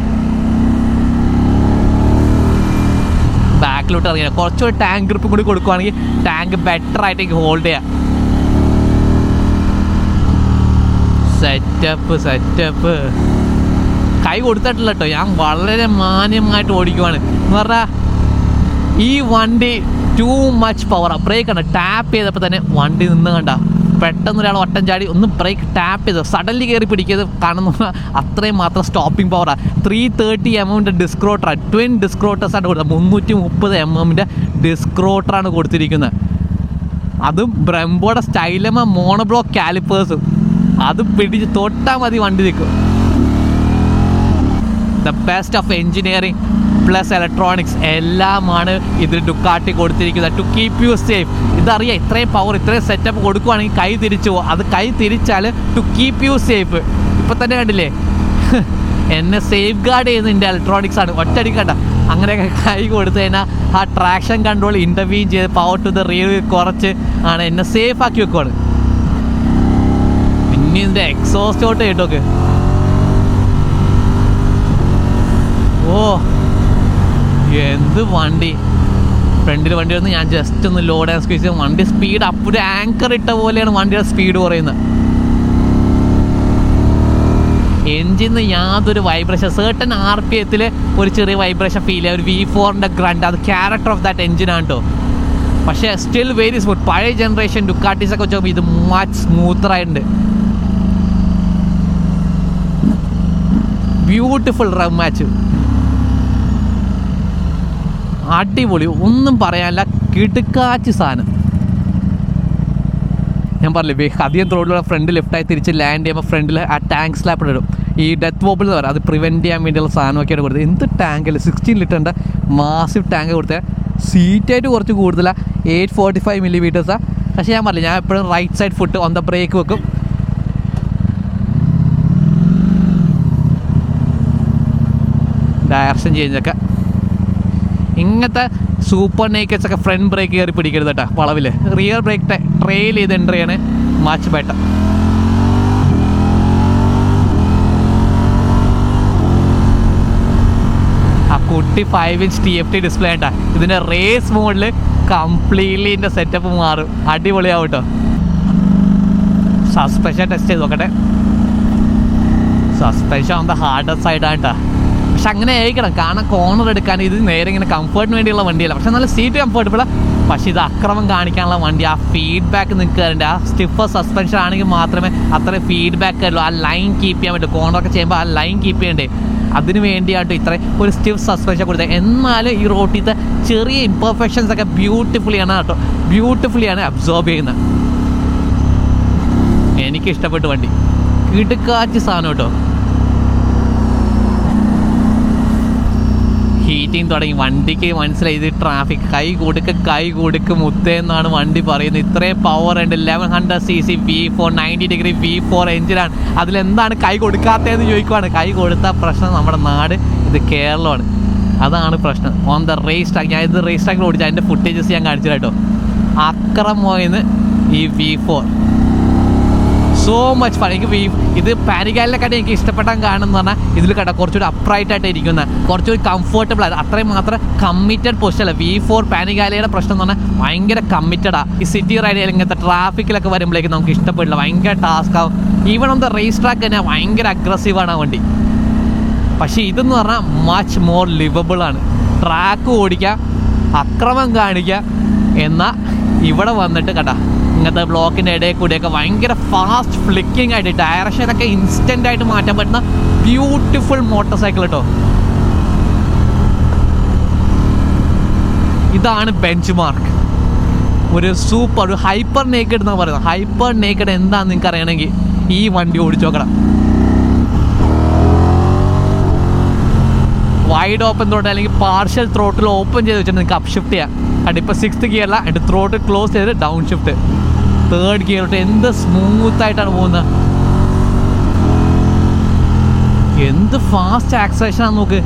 ബാക്കിലോട്ട് ഇറങ്ങിയ. കുറച്ചൊരു ടാങ്ക് ഗ്രിപ്പും കൂടി കൊടുക്കുവാണെങ്കിൽ ടാങ്ക് ബെറ്റർ ആയിട്ട് എനിക്ക് ഹോൾഡ് ചെയ്യാം. സെറ്റപ്പ് സെറ്റപ്പ് കൈ കൊടുത്തിട്ടില്ല കേട്ടോ ഞാൻ വളരെ മാന്യമായിട്ട് ഓടിക്കുവാണ്. എന്ന് പറഞ്ഞാൽ ഈ വണ്ടി ടു മച്ച് പവർ ബ്രേക്ക് ആണ്. ടാപ്പ് ചെയ്തപ്പോൾ തന്നെ വണ്ടി നിന്ന് കണ്ട. പെട്ടെന്ന് ഒരാൾ ഒട്ടം ചാടി ഒന്ന് ബ്രേക്ക് ടാപ്പ് ചെയ്ത്. സഡൻലി കയറി പിടിക്കിയത് കാണുന്ന അത്രയും മാത്രം സ്റ്റോപ്പിംഗ് പവറാണ് ത്രീ തേർട്ടി എം എമ്മിന്റെ ഡിസ്ക്രോട്ടറാണ് ട്വിൻ ഡിസ്ക്രോട്ടേഴ്സാണ് കൊടുത്തത്. മുന്നൂറ്റി മുപ്പത് എം എമ്മിന്റെ ഡിസ്ക്രോട്ടറാണ് കൊടുത്തിരിക്കുന്നത്. അതും ബ്രംബോയുടെ സ്റ്റൈലമ മോണോബ്ലോക്ക് കാലിപ്പേഴ്സും അത് പിടിച്ച് തൊട്ടാൽ മതി വണ്ടി നിൽക്കും. The best of engineering plus electronics എല്ലാമാണ് ഇതിൽ ഡുക്കാട്ടി കൊടുത്തിരിക്കുന്നത്. ടു കീപ്പ് യു സേഫ് ഇതറിയാം ഇത്രയും പവർ ഇത്രയും സെറ്റപ്പ് കൊടുക്കുവാണെങ്കിൽ കൈ തിരിച്ചു പോകും അത് കൈ തിരിച്ചാൽ ടു കീപ്പ് യു സേഫ് ഇപ്പം തന്നെ കണ്ടില്ലേ? എന്നെ സേഫ് ഗാർഡ് ചെയ്യുന്ന എന്റെ ഇലക്ട്രോണിക്സ് ആണ്. ഒറ്റടിക്കണ്ട കണ്ട അങ്ങനെയൊക്കെ കൈ കൊടുത്തു കഴിഞ്ഞാൽ ആ ട്രാക്ഷൻ കൺട്രോൾ ഇന്റർവ്യൂ ചെയ്ത് പവർ ടു ദ റിയൽ കുറച്ച് ആണ് എന്നെ സേഫ് ആക്കി വെക്കുവാണ്. പിന്നെ ഇതിന്റെ എക്സോസ്റ്റോട്ട് കേട്ടോക്ക് ഓ എന്ത് വണ്ടി. ഫ്രണ്ടിൽ വണ്ടി വന്ന് ഞാൻ ജസ്റ്റ് ഒന്ന് ലോഡ് ആൻഡ് സ്ക്വീസ് ചെയ്യും വണ്ടി സ്പീഡ് അപ്പൊരു ആങ്കർ ഇട്ട പോലെയാണ് വണ്ടിയുടെ സ്പീഡ് കുറയുന്നത് നിന്ന് യാതൊരു വൈബ്രേഷൻ സേർട്ടൻ ആർ പി എത്തിൽ ഒരു ചെറിയ വൈബ്രേഷൻ ഫീൽ ചെയ്യുക ഒരു വി ഫോറിന്റെ ഗ്രണ്ട് അത് ക്യാരക്ടർ ഓഫ് ദാറ്റ് എഞ്ചിനാണ് കേട്ടോ പക്ഷേ സ്റ്റിൽ വെരി സ്മൂത്ത് പഴയ ജനറേഷൻ ഡുക്കാട്ടീസ് ഒക്കെ ഇത് മച്ച് സ്മൂത്തർ ആയിട്ടുണ്ട്. ബ്യൂട്ടിഫുൾ റം മാച്ച് അടിപൊളി. ഒന്നും പറയാനില്ല. കിടുക്കാച്ച് സാധനം. ഞാൻ പറഞ്ഞില്ലേ അധികം റോഡിലുള്ള ഫ്രണ്ട് ലെഫ്റ്റായി തിരിച്ച് ലാൻഡ് ചെയ്യുമ്പോൾ ഫ്രണ്ടിൽ ആ ടാങ്ക് സ്ലാപ്പ് ഇടും ഈ ഡെത്ത് വോബിൾ എന്ന് പറയുക അത് പ്രിവെന്റ് ചെയ്യാൻ വേണ്ടിയുള്ള സാധനമൊക്കെയാണ് കൊടുത്തത്. എന്ത് ടാങ്കല്ല സിക്സ്റ്റീൻ ലിറ്ററിന്റെ മാസിവ് ടാങ്ക് കൊടുത്തത് സീറ്റായിട്ട് കുറച്ച് കൂടുതലാണ് എയ്റ്റ് ഫോർട്ടി ഫൈവ് മില്ലി മീറ്റേഴ്സാണ് പക്ഷേ ഞാൻ പറഞ്ഞില്ല ഞാൻ എപ്പോഴും right side foot on the brake വെക്കും. ഡയറക്ഷൻ ചേഞ്ചൊക്കെ ഇങ്ങനത്തെ സൂപ്പർ നേക്കേഴ്സ് ഒക്കെ ഫ്രണ്ട് ബ്രേക്ക് കയറി പിടിക്കരുത് കേട്ടോ വളവിൽ റിയർ ബ്രേക്ക് ട്രെയിൽ ചെയ്ത് എന്റർ ചെയ്യാണ് മാച്ച് ബെറ്റർ ആ കുട്ടി five inch T F T display ആട്ടാ ഇതിന്റെ റേസ് മോഡിൽ കംപ്ലീറ്റ്ലി ഇതിന്റെ സെറ്റപ്പ് മാറും. അടിപൊളിയാവും കേട്ടോ സസ്പെൻഷൻ ടെസ്റ്റ് ചെയ്ത് നോക്കട്ടെ. സസ്പെൻഷൻ ഓൺ ദ ഹാർഡസ്റ്റ് സൈഡാണ് കേട്ടോ പക്ഷെ അങ്ങനെ ആയിരിക്കണം. കാരണം കോർണർ എടുക്കാൻ ഇത് നേരെ ഇങ്ങനെ കംഫർട്ടിന് വേണ്ടിയുള്ള വണ്ടിയല്ല. പക്ഷെ നല്ല സീറ്റ് കംഫർട്ടബിളാണ് പക്ഷെ ഇത് അക്രമം കാണിക്കാനുള്ള വണ്ടി ആ ഫീഡ്ബാക്ക് നിൽക്കാറുണ്ട്. ആ സ്റ്റിഫർ സസ്പെൻഷൻ ആണെങ്കിൽ മാത്രമേ അത്ര ഫീഡ്ബാക്ക് ഉള്ളൂ. ആ ലൈൻ കീപ്പ് ചെയ്യാൻ പറ്റൂ. കോർണറൊക്കെ ചെയ്യുമ്പോൾ ആ ലൈൻ കീപ്പ് ചെയ്യണ്ടേ? അതിന് വേണ്ടിയായിട്ട് ഇത്ര ഒരു സ്റ്റിഫ് സസ്പെൻഷൻ കൊടുത്തത് എന്നാലും ഈ റോട്ടിലത്തെ ചെറിയ ഇംപെർഫെക്ഷൻസ് ഒക്കെ ബ്യൂട്ടിഫുള്ളിയാണ് കേട്ടോ. ബ്യൂട്ടിഫുള്ളിയാണ് അബ്സോർബ് ചെയ്യുന്നത്. എനിക്ക് ഇഷ്ടപ്പെട്ട വണ്ടി. കിടുക്കാച്ച് സാധനം കേട്ടോ. ഹീറ്റിംഗ് തുടങ്ങി. വണ്ടിക്ക് മനസ്സിലായി ഇത് ട്രാഫിക് കൈ കൊടുക്ക കൈ കൊടുക്ക് മുത്തേന്നാണ് വണ്ടി പറയുന്നത്. ഇത്രയും പവർ ഉണ്ട്. Eleven hundred C C V four ninety degree V four എഞ്ചിനാണ് അതിലെന്താണ് കൈ കൊടുക്കാത്തതെന്ന് ചോദിക്കുവാണ്. കൈ കൊടുത്ത പ്രശ്നം നമ്മുടെ നാട് ഇത് കേരളമാണ്. അതാണ് പ്രശ്നം. ഓൺ ദ റേസ് ട്രാക്ക് ഞാൻ ഇത് റേസ് ട്രാക്കിൽ ഓടിച്ചു അതിന്റെ ഫുട്ടേജസ് ഞാൻ കാണിച്ചു കേട്ടോ. അക്രമോയെന്ന് ഈ V four so much fun എനിക്ക് ഇത് പാനിക്കാലിനെക്കാട്ടി എനിക്ക് ഇഷ്ടപ്പെട്ടാൻ കാണുന്ന പറഞ്ഞാൽ ഇതിൽ കേട്ടോ കുറച്ചുകൂടി അപ്രൈറ്റ് ആയിട്ട് ഇരിക്കുന്ന കുറച്ചുകൂടി കംഫർട്ടബിൾ ആണ്. അത്രയും മാത്രം കമ്മിറ്റഡ് പൊസിഷനല്ല വി ഫോർ പാനിക്കാലയുടെ പ്രശ്നം എന്ന് പറഞ്ഞാൽ ഭയങ്കര കമ്മിറ്റഡാണ് ഈ സിറ്റി റൈഡ് ഇങ്ങനത്തെ ട്രാഫിക്കിലൊക്കെ വരുമ്പോഴേക്കും നമുക്ക് ഇഷ്ടപ്പെടില്ല. ഭയങ്കര ടാസ്ക് ആവും. Even on the race track തന്നെ ഭയങ്കര അഗ്രസീവാണ് ആ വണ്ടി. പക്ഷേ ഇതെന്ന് പറഞ്ഞാൽ മച്ച് മോർ ലിവബിൾ ആണ്. ട്രാക്ക് ഓടിക്കുക അക്രമം കാണിക്കുക എന്നാൽ ഇവിടെ വന്നിട്ട് കണ്ട. ഇങ്ങനത്തെ ബ്ലോക്കിന്റെ ഇടയിൽ കൂടിയൊക്കെ ഭയങ്കര ഫാസ്റ്റ് ഫ്ലിക്കിംഗ് ആയിട്ട് ഡയറക്ഷനൊക്കെ ഇൻസ്റ്റന്റ് ആയിട്ട് മാറ്റാൻ പറ്റുന്ന ബ്യൂട്ടിഫുൾ മോട്ടോർ സൈക്കിൾ കേട്ടോ ഇതാണ് ബെഞ്ച് മാർക്ക് ഒരു സൂപ്പർ ഒരു ഹൈപ്പർ നേക്കഡ് എന്നാണ് പറയുന്നത്. ഹൈപ്പർ നേക്കഡ് എന്താണെന്ന് നിങ്ങൾക്ക് അറിയണമെങ്കിൽ ഈ വണ്ടി ഓടിച്ചു നോക്കണം. വൈഡ് ഓപ്പൺ ത്രോട്ട് അല്ലെങ്കിൽ പാർഷ്യൽ ത്രോട്ടിൽ ഓപ്പൺ ചെയ്ത് വെച്ചിട്ട് നിങ്ങൾക്ക് അപ്ഷിഫ്റ്റ് ചെയ്യാം. അത് ഇപ്പോൾ സിക്സ്ത് ഗിയറിലാണ് എന്നിട്ട് ത്രോട്ട് ക്ലോസ് ചെയ്ത് ഡൗൺ ഷിഫ്റ്റ് തേർഡ് ഗിയർ തൊട്ട് എന്ത് സ്മൂത്തായിട്ടാണ് പോകുന്നത്? എന്ത് ഫാസ്റ്റ് ആക്സലേഷൻ ആണ് നോക്ക്.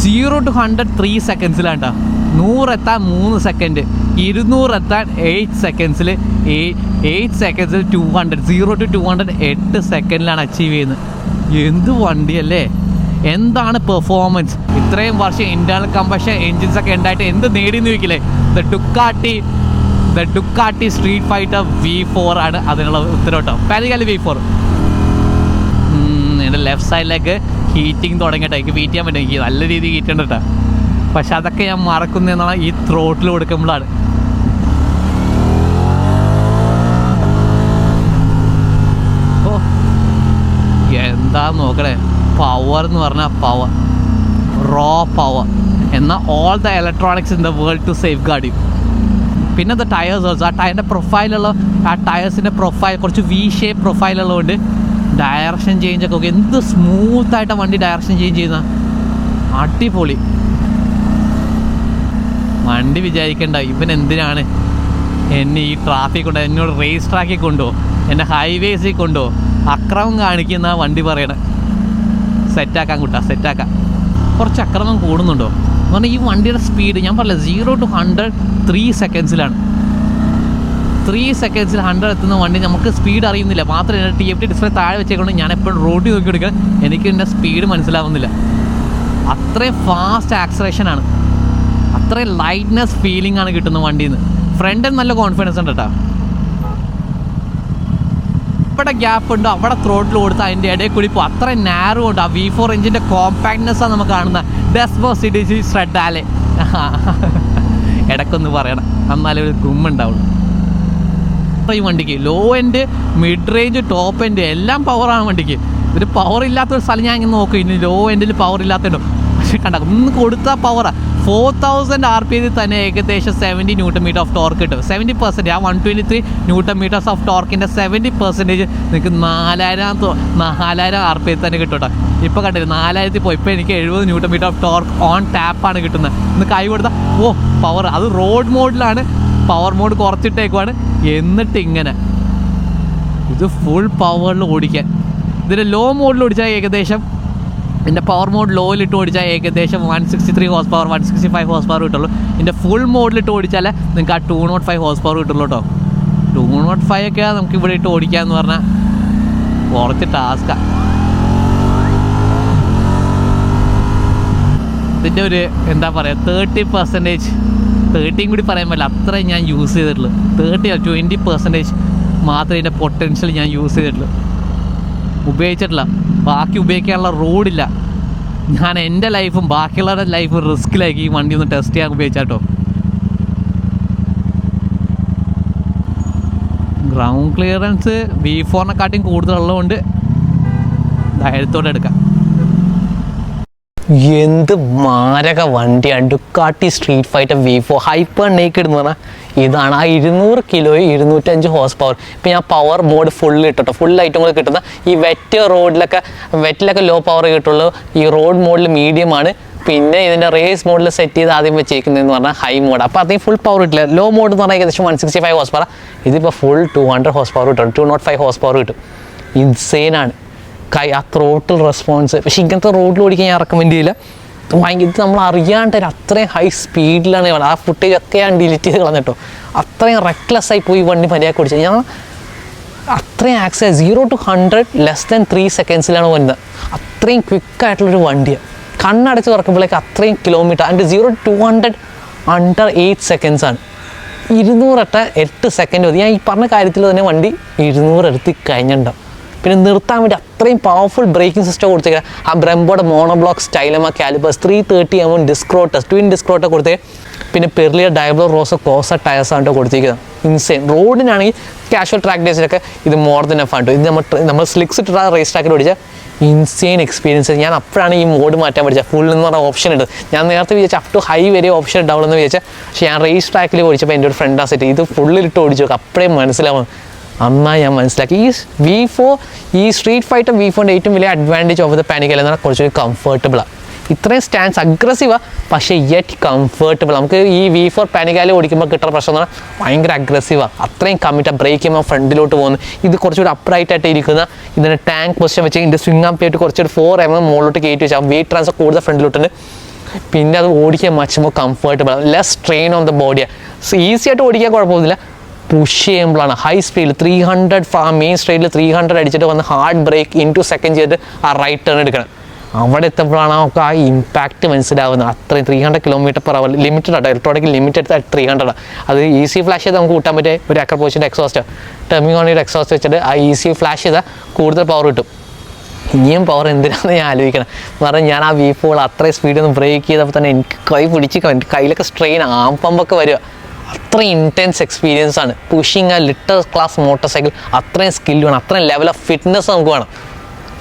സീറോ ടു ഹൺഡ്രഡ് ത്രീ സെക്കൻഡ്സിലാണ് കേട്ടോ നൂറെത്താൻ മൂന്ന് സെക്കൻഡ് ഇരുന്നൂറെത്താൻ എയ്റ്റ് സെക്കൻഡ്സിൽ eight സെക്കൻഡ്സിൽ two hundred zero to two hundred എട്ട് സെക്കൻഡിലാണ് അച്ചീവ് ചെയ്യുന്നത്. എന്ത് വണ്ടിയല്ലേ? എന്താണ് പെർഫോമൻസ് ഇത്രയും വർഷം ഇന്റേണൽ കമ്പഷൻ എൻജിൻസ് ഒക്കെ ഉണ്ടായിട്ട് എന്ത് നേടിയെന്ന് ചോദിക്കില്ലേ? The Ducati the Ducati Streetfighter V four ആണ് അതിനുള്ള ഉത്തരവട്ടോ. പാലിക്കാലി വി ഫോർ എന്റെ ലെഫ്റ്റ് സൈഡിലേക്ക് ഹീറ്റിംഗ് തുടങ്ങിയിട്ട്. എനിക്ക് ഹീറ്റ് ചെയ്യാൻ പറ്റും. എനിക്ക് നല്ല രീതിയിൽ ഹീറ്റ് ഉണ്ട് കേട്ടോ പക്ഷെ അതൊക്കെ ഞാൻ മറക്കുന്നു എന്നുള്ള ഈ ത്രോട്ടിൽ കൊടുക്കുമ്പോഴാണ്. ഓ എന്താ നോക്കണേ? പവർ എന്ന് പറഞ്ഞാൽ പവർ റോ പവർ എന്നാൽ all the electronics in the world to safeguard you പിന്നെ ദ ടയേഴ്സ് ഓൾസോ ആ ടയറിന്റെ പ്രൊഫൈലുള്ള ആ ടയേഴ്സിന്റെ പ്രൊഫൈൽ കുറച്ച് വി ഷേപ്പ് പ്രൊഫൈലുള്ളതുകൊണ്ട് ഡയറക്ഷൻ ചേഞ്ച് ഒക്കെ എന്ത് സ്മൂത്തായിട്ടാണ് വണ്ടി ഡയറക്ഷൻ ചേഞ്ച് ചെയ്യുന്ന? അടിപൊളി. വണ്ടി വിചാരിക്കണ്ട ഇവൻ എന്തിനാണ് എന്നെ ഈ ട്രാഫിക് കൊണ്ട് എന്നോട് റേസ് ട്രാക്കിൽ കൊണ്ടോ എന്നെ ഹൈവേസിൽ കൊണ്ടോ അക്രമം കാണിക്കുന്ന വണ്ടി പറയണേ. സെറ്റാക്കാൻ കൂട്ടാ സെറ്റാക്കാം കുറച്ച് അക്രമം കൂടുന്നുണ്ടോ? എന്ന് പറഞ്ഞാൽ ഈ വണ്ടിയുടെ സ്പീഡ് ഞാൻ പറഞ്ഞില്ല സീറോ ടു ഹൺഡ്രഡ് ത്രീ സെക്കൻഡ്സിലാണ് ത്രീ സെക്കൻഡ്സിൽ ഹൺഡ്രഡ് എത്തുന്ന വണ്ടി നമുക്ക് സ്പീഡ് അറിയുന്നില്ല. മാത്രമല്ല ടി എഫ് ടി ഡിസ്പ്ലേ താഴെ വെച്ചേക്കൊണ്ട് ഞാൻ എപ്പോഴും റോഡിൽ നോക്കി എടുക്കാൻ എനിക്ക് എന്റെ സ്പീഡ് മനസ്സിലാവുന്നില്ല. അത്രയും ഫാസ്റ്റ് ആക്സറേഷൻ ആണ്. അത്രയും ലൈറ്റ്നെസ് ഫീലിംഗ് ആണ് കിട്ടുന്ന വണ്ടിയിൽ നിന്ന് ഫ്രണ്ടിൽ നല്ല കോൺഫിഡൻസ് ഉണ്ട് കേട്ടോ ഇവിടെ ഗ്യാപ്പ് ഉണ്ടോ അവിടെ ത്രോട്ടിൽ കൊടുത്ത് അതിന്റെ ഇടയിൽ കൂടി ഇപ്പോൾ അത്രയും നാരോ ഉണ്ട്. ആ വി ഫോർ എഞ്ചിന്റെ കോമ്പാക്ട്നെസ്സാണ് നമുക്ക് കാണുന്നത്. ഡെസ്ബോ സി ശ്രദ്ധാലെ ഇടയ്ക്കൊന്ന് പറയണം. എന്നാലേ ഒരു ഗുമ്മുണ്ടാവുള്ളൂ ഈ വണ്ടിക്ക് low end mid range top end എല്ലാം പവറാണ് വണ്ടിക്ക്. ഒരു പവർ ഇല്ലാത്തൊരു സ്ഥലം ഞാൻ ഇങ്ങനെ നോക്കും. ഇനി ലോ എൻഡിൽ പവർ ഇല്ലാത്തതുണ്ടോ. പക്ഷെ കണ്ട കൊടുത്ത power four thousand R P തന്നെ ഏകദേശം seventy newton meter of torque കിട്ടും. സെവന്റി പെർസെന്റ് ആ one twenty three newton meters of ടോർക്കിന്റെ seventy percentage നിങ്ങൾക്ക് നാലായിരം നാലായിരം ആർ പി തന്നെ കിട്ടും കേട്ടോ ഇപ്പോൾ കണ്ടില്ല നാലായിരത്തി പോയി. ഇപ്പോൾ എനിക്ക് എഴുപത് newton meter of torque on ടാപ്പാണ് കിട്ടുന്നത്. ഇന്ന് കൈ കൊടുത്താൽ ഓ പവർ അത് റോഡ് മോഡിലാണ് പവർ മോഡ് കുറച്ചിട്ടേക്കുവാണ്. എന്നിട്ട് ഇങ്ങനെ. ഇത് ഫുൾ പവറിൽ ഓടിക്കാൻ. ഇതിന്റെ ലോ മോഡിൽ ഓടിച്ചാൽ ഏകദേശം എന്റെ പവർ മോഡ് ലോയിൽ ഇട്ട് ഓടിച്ചാൽ ഏകദേശം one sixty three horse power one sixty five horse power കിട്ടുള്ളൂ എന്റെ ഫുൾ മോഡിലിട്ട് ഓടിച്ചാൽ നിങ്ങൾക്ക് ആ two naught five horse power കിട്ടുള്ളൂ കേട്ടോ ടു നോട്ട് ഫൈവ് ഒക്കെ നമുക്ക് ഇവിടെ ഇട്ട് ഓടിക്കാമെന്ന് പറഞ്ഞാൽ കുറച്ച് ടാസ്ക്കാണ് ഇതിന്റെ ഒരു എന്താ പറയുക തേർട്ടി പെർസെന്റേജ് തേർട്ടിയും കൂടി പറയാൻ പറ്റില്ല അത്രയും ഞാൻ യൂസ് ചെയ്തിട്ടുള്ളൂ. തേർട്ടി ട്വന്റി പെർസെന്റേജ് മാത്രമേ ഇതിന്റെ പൊട്ടൻഷ്യൽ ഞാൻ യൂസ് ചെയ്തിട്ടുള്ളൂ. ഉപയോഗിച്ചിട്ടില്ല. ബാക്കി ഉപയോഗിക്കാനുള്ള റോഡില്ല. ഞാൻ എന്റെ ലൈഫും ബാക്കിയുള്ളവരുടെ ലൈഫും റിസ്ക്കിലാക്കി ഈ വണ്ടി ഒന്ന് ടെസ്റ്റ് ചെയ്യാൻ ഉപയോഗിച്ചാട്ടോ. ഗ്രൗണ്ട് ക്ലിയറൻസ് വി ഫോറിനെക്കാട്ടിയും കൂടുതലുള്ളതുകൊണ്ട് ധൈര്യത്തോടെ എടുക്കാം. എന്ത് മാരക വണ്ടിയാണ് Ducati Streetfighter V four hyper naked എന്ന് പറഞ്ഞാൽ ഇതാണ്. ആ ഇരുന്നൂറ് കിലോ ഇരുന്നൂറ്റഞ്ച് ഹോഴ്സ് പവർ ഇപ്പം ഞാൻ പവർ മോഡ് ഫുൾ ഇട്ടോ ഫുൾ ഐറ്റം കൂടെ കിട്ടുന്ന ഈ വെറ്റ് റോഡിലൊക്കെ വെറ്റിലൊക്കെ ലോ പവർ കിട്ടുള്ളൂ. ഈ റോഡ് മോഡിൽ മീഡിയം ആണ്. പിന്നെ ഇതിന്റെ റേസ് മോഡിൽ സെറ്റ് ചെയ്ത് ആദ്യം വെച്ചേക്കുന്നതെന്ന് പറഞ്ഞാൽ ഹൈ മോഡ് അപ്പോൾ അതിന് ഫുൾ പവർ കിട്ടില്ല. ലോ മോഡ് എന്ന് പറഞ്ഞാൽ ഏകദേശം one sixty five horse power ഇതിപ്പോൾ full two hundred horse power കിട്ടും. Two naught five horse power കിട്ടും ഇൻസെയിനാണ് കൈ ആ ത്രോട്ടിൽ റെസ്പോൺസ് പക്ഷേ ഇങ്ങനത്തെ റോഡിൽ ഓടിക്കാൻ ഞാൻ റെക്കമെൻഡ് ചെയ്യില്ല. ഭയങ്കര നമ്മൾ അറിയാണ്ട് അത്രയും ഹൈ സ്പീഡിലാണ് ആ ഫുട്ടേജ് ഒക്കെ ഞാൻ ഡിലീറ്റ് ചെയ്ത് കളഞ്ഞിട്ടോ അത്രയും റെക്ലെസ് ആയി പോയി വണ്ടി മര്യാദ ഓടിച്ചത്. ഞാൻ അത്രയും ആക്സിഡൻ zero to hundred less than three സെക്കൻഡ്സിലാണ് വരുന്നത് അത്രയും ക്വിക്കായിട്ടുള്ളൊരു വണ്ടിയാണ് കണ്ണടച്ച് തുറക്കുമ്പോഴേക്ക് അത്രയും കിലോമീറ്റർ അതിന്റെ zero to hundred under eight സെക്കൻഡ്സാണ് ഇരുന്നൂറെട്ട എട്ട് സെക്കൻഡ് മതി. ഞാൻ ഈ പറഞ്ഞ കാര്യത്തിൽ തന്നെ വണ്ടി ഇരുന്നൂറ് എടുത്ത് കഴിഞ്ഞിട്ടുണ്ടാവും. പിന്നെ നിർത്താൻ വേണ്ടി അത്രയും പവർഫുൾ ബ്രേക്കിംഗ് സിസ്റ്റം കൊടുത്തേക്കുക ആ ബ്രംബോയുടെ monobloc Stylema calipers three thirty M disc rotors twin disc rotor കൊടുത്തേ പിന്നെ Pirelli Diablo Rosso Corsa tyres ആണ് കൊടുത്തിരിക്കുന്നത് ഇൻസെയിൻ റോഡിനാണെങ്കിൽ കാഷ്വൽ ട്രാക്ക് ഡേസിലൊക്കെ ഇത് മോർ ദൻ എഫ് ആണ് ഇത് നമ്മൾ നമ്മൾ സ്ലിക്സ് ഇട്ടിട്ട് റേസ് ട്രാക്കിൽ ഓടിച്ച ഇൻസെയിൻ എക്സ്പീരിയൻസ് ഞാൻ അപ്പോഴാണ് ഈ മോഡ് മാറ്റാൻ പഠിച്ചത്. ഫുൾ എന്ന് പറഞ്ഞ ഓപ്ഷൻ ഉണ്ട് ഞാൻ നേരത്തെ വിചാരിച്ച അപ് ടു ഹൈ വരെ ഓപ്ഷൻ ഉണ്ടാവുള്ളൂ എന്ന് വിചാരിച്ചാൽ പക്ഷേ ഞാൻ റേസ് ട്രാക്കിൽ ഓടിച്ചപ്പോൾ എന്റെ ഒരു ഫ്രണ്ട് ആ സെറ്റ് ഇത് ഫുള്ളിലിട്ട് ഓടിച്ചു നോക്കുക അപ്പോഴേ മനസ്സിലാവും അന്നായി ഞാൻ മനസ്സിലാക്കി. ഈ വി ഫോർ ഈ സ്ട്രീറ്റ് ഫൈറ്റർ വി ഫോറിന്റെ ഏറ്റവും വലിയ അഡ്വാന്റേജ് ഓഫ് ദ പാനിക്കൽ എന്ന് പറഞ്ഞാൽ കുറച്ചുകൂടി കംഫർട്ടബിളാണ് ഇത്രയും സ്റ്റാൻഡ്സ് അഗ്രസീവാണ് പക്ഷേ യെറ്റ് കംഫർട്ടബിൾ നമുക്ക് ഈ വി ഫോർ പാനിക്കാലി ഓടിക്കുമ്പോൾ കിട്ടുന്ന പ്രശ്നം എന്ന് പറഞ്ഞാൽ ഭയങ്കര അഗ്രസീവാണ് അത്രയും കമ്മിറ്റ് ബ്രേക്ക് ചെയ്യുമ്പോൾ ഫ്രണ്ടിലോട്ട് പോകുന്നു. ഇത് കുറച്ചുകൂടി അപ്രൈറ്റ് ആയിട്ട് ഇരിക്കുന്ന ഇതിന്റെ ടാങ്ക് പൊസിഷൻ വെച്ച് ഇതിന്റെ സ്വിംഗ് ആപ്പ് ആയിട്ട് കുറച്ചൊരു ഫോർ എം എം മുകളിലോട്ട് കയറ്റി വെച്ചാൽ വെയിറ്റ് ട്രാൻസ്ഫർ കൂടുതൽ ഫ്രണ്ടിലോട്ടുണ്ട് പിന്നെ അത് ഓടിക്കാൻ much comfortable less strain on the ബോഡിയാണ് ഈസി ആയിട്ട് ഓടിക്കാൻ കുഴപ്പമൊന്നുമില്ല. പുഷ് ചെയ്യുമ്പോഴാണ്. ഹൈ സ്പീഡിൽ ത്രീ ഹൺഡ്രഡ് മെയിൻ സ്ട്രേറ്റിൽ ത്രീ ഹൺഡ്രഡ് അടിച്ചിട്ട് വന്ന് hard brake in two second ചെയ്തിട്ട് ആ റൈറ്റ് ടേൺ എടുക്കണം. അവിടെ എത്തുമ്പോഴാണ് നമുക്ക് ആ ഇമ്പാക്റ്റ് മനസ്സിലാവുന്നത്. അത്രയും three hundred kilometre per hour limited auto electronic limited three hundred അത് ഈസി ഫ്ലാഷ് ചെയ്ത് നമുക്ക് കൂട്ടാൻ പറ്റിയ ഒരു അക്കർ പോച്ചിന്റെ എക്സോസ്റ്റ് ടെർമിയോണിയുടെ എക്സോസ്റ്റ് വെച്ചിട്ട് ആ ഈസി ഫ്ലാഷ് ചെയ്താൽ കൂടുതൽ പവർ കിട്ടും. ഇനിയും പവർ എന്തിനാണെന്ന് ഞാൻ ആലോചിക്കണം. കാരണം ഞാൻ ആ വീപ്പുകൾ അത്രയും സ്പീഡിൽ ബ്രേക്ക് ചെയ്തപ്പോൾ തന്നെ എനിക്ക് കൈ പിടിച്ച് കയ്യിലൊക്കെ സ്ട്രെയിൻ ആമ്പമ്പൊക്കെ വരിക. അത്രയും ഇന്റൻസ് എക്സ്പീരിയൻസ് ആണ്. പുഷിങ് ആ ലിറ്റർ ക്ലാസ് മോട്ടോർ സൈക്കിൾ അത്രയും സ്കിൽ വേണം അത്രയും ലെവൽ ഓഫ് ഫിറ്റ്നസ് നമുക്ക് വേണം.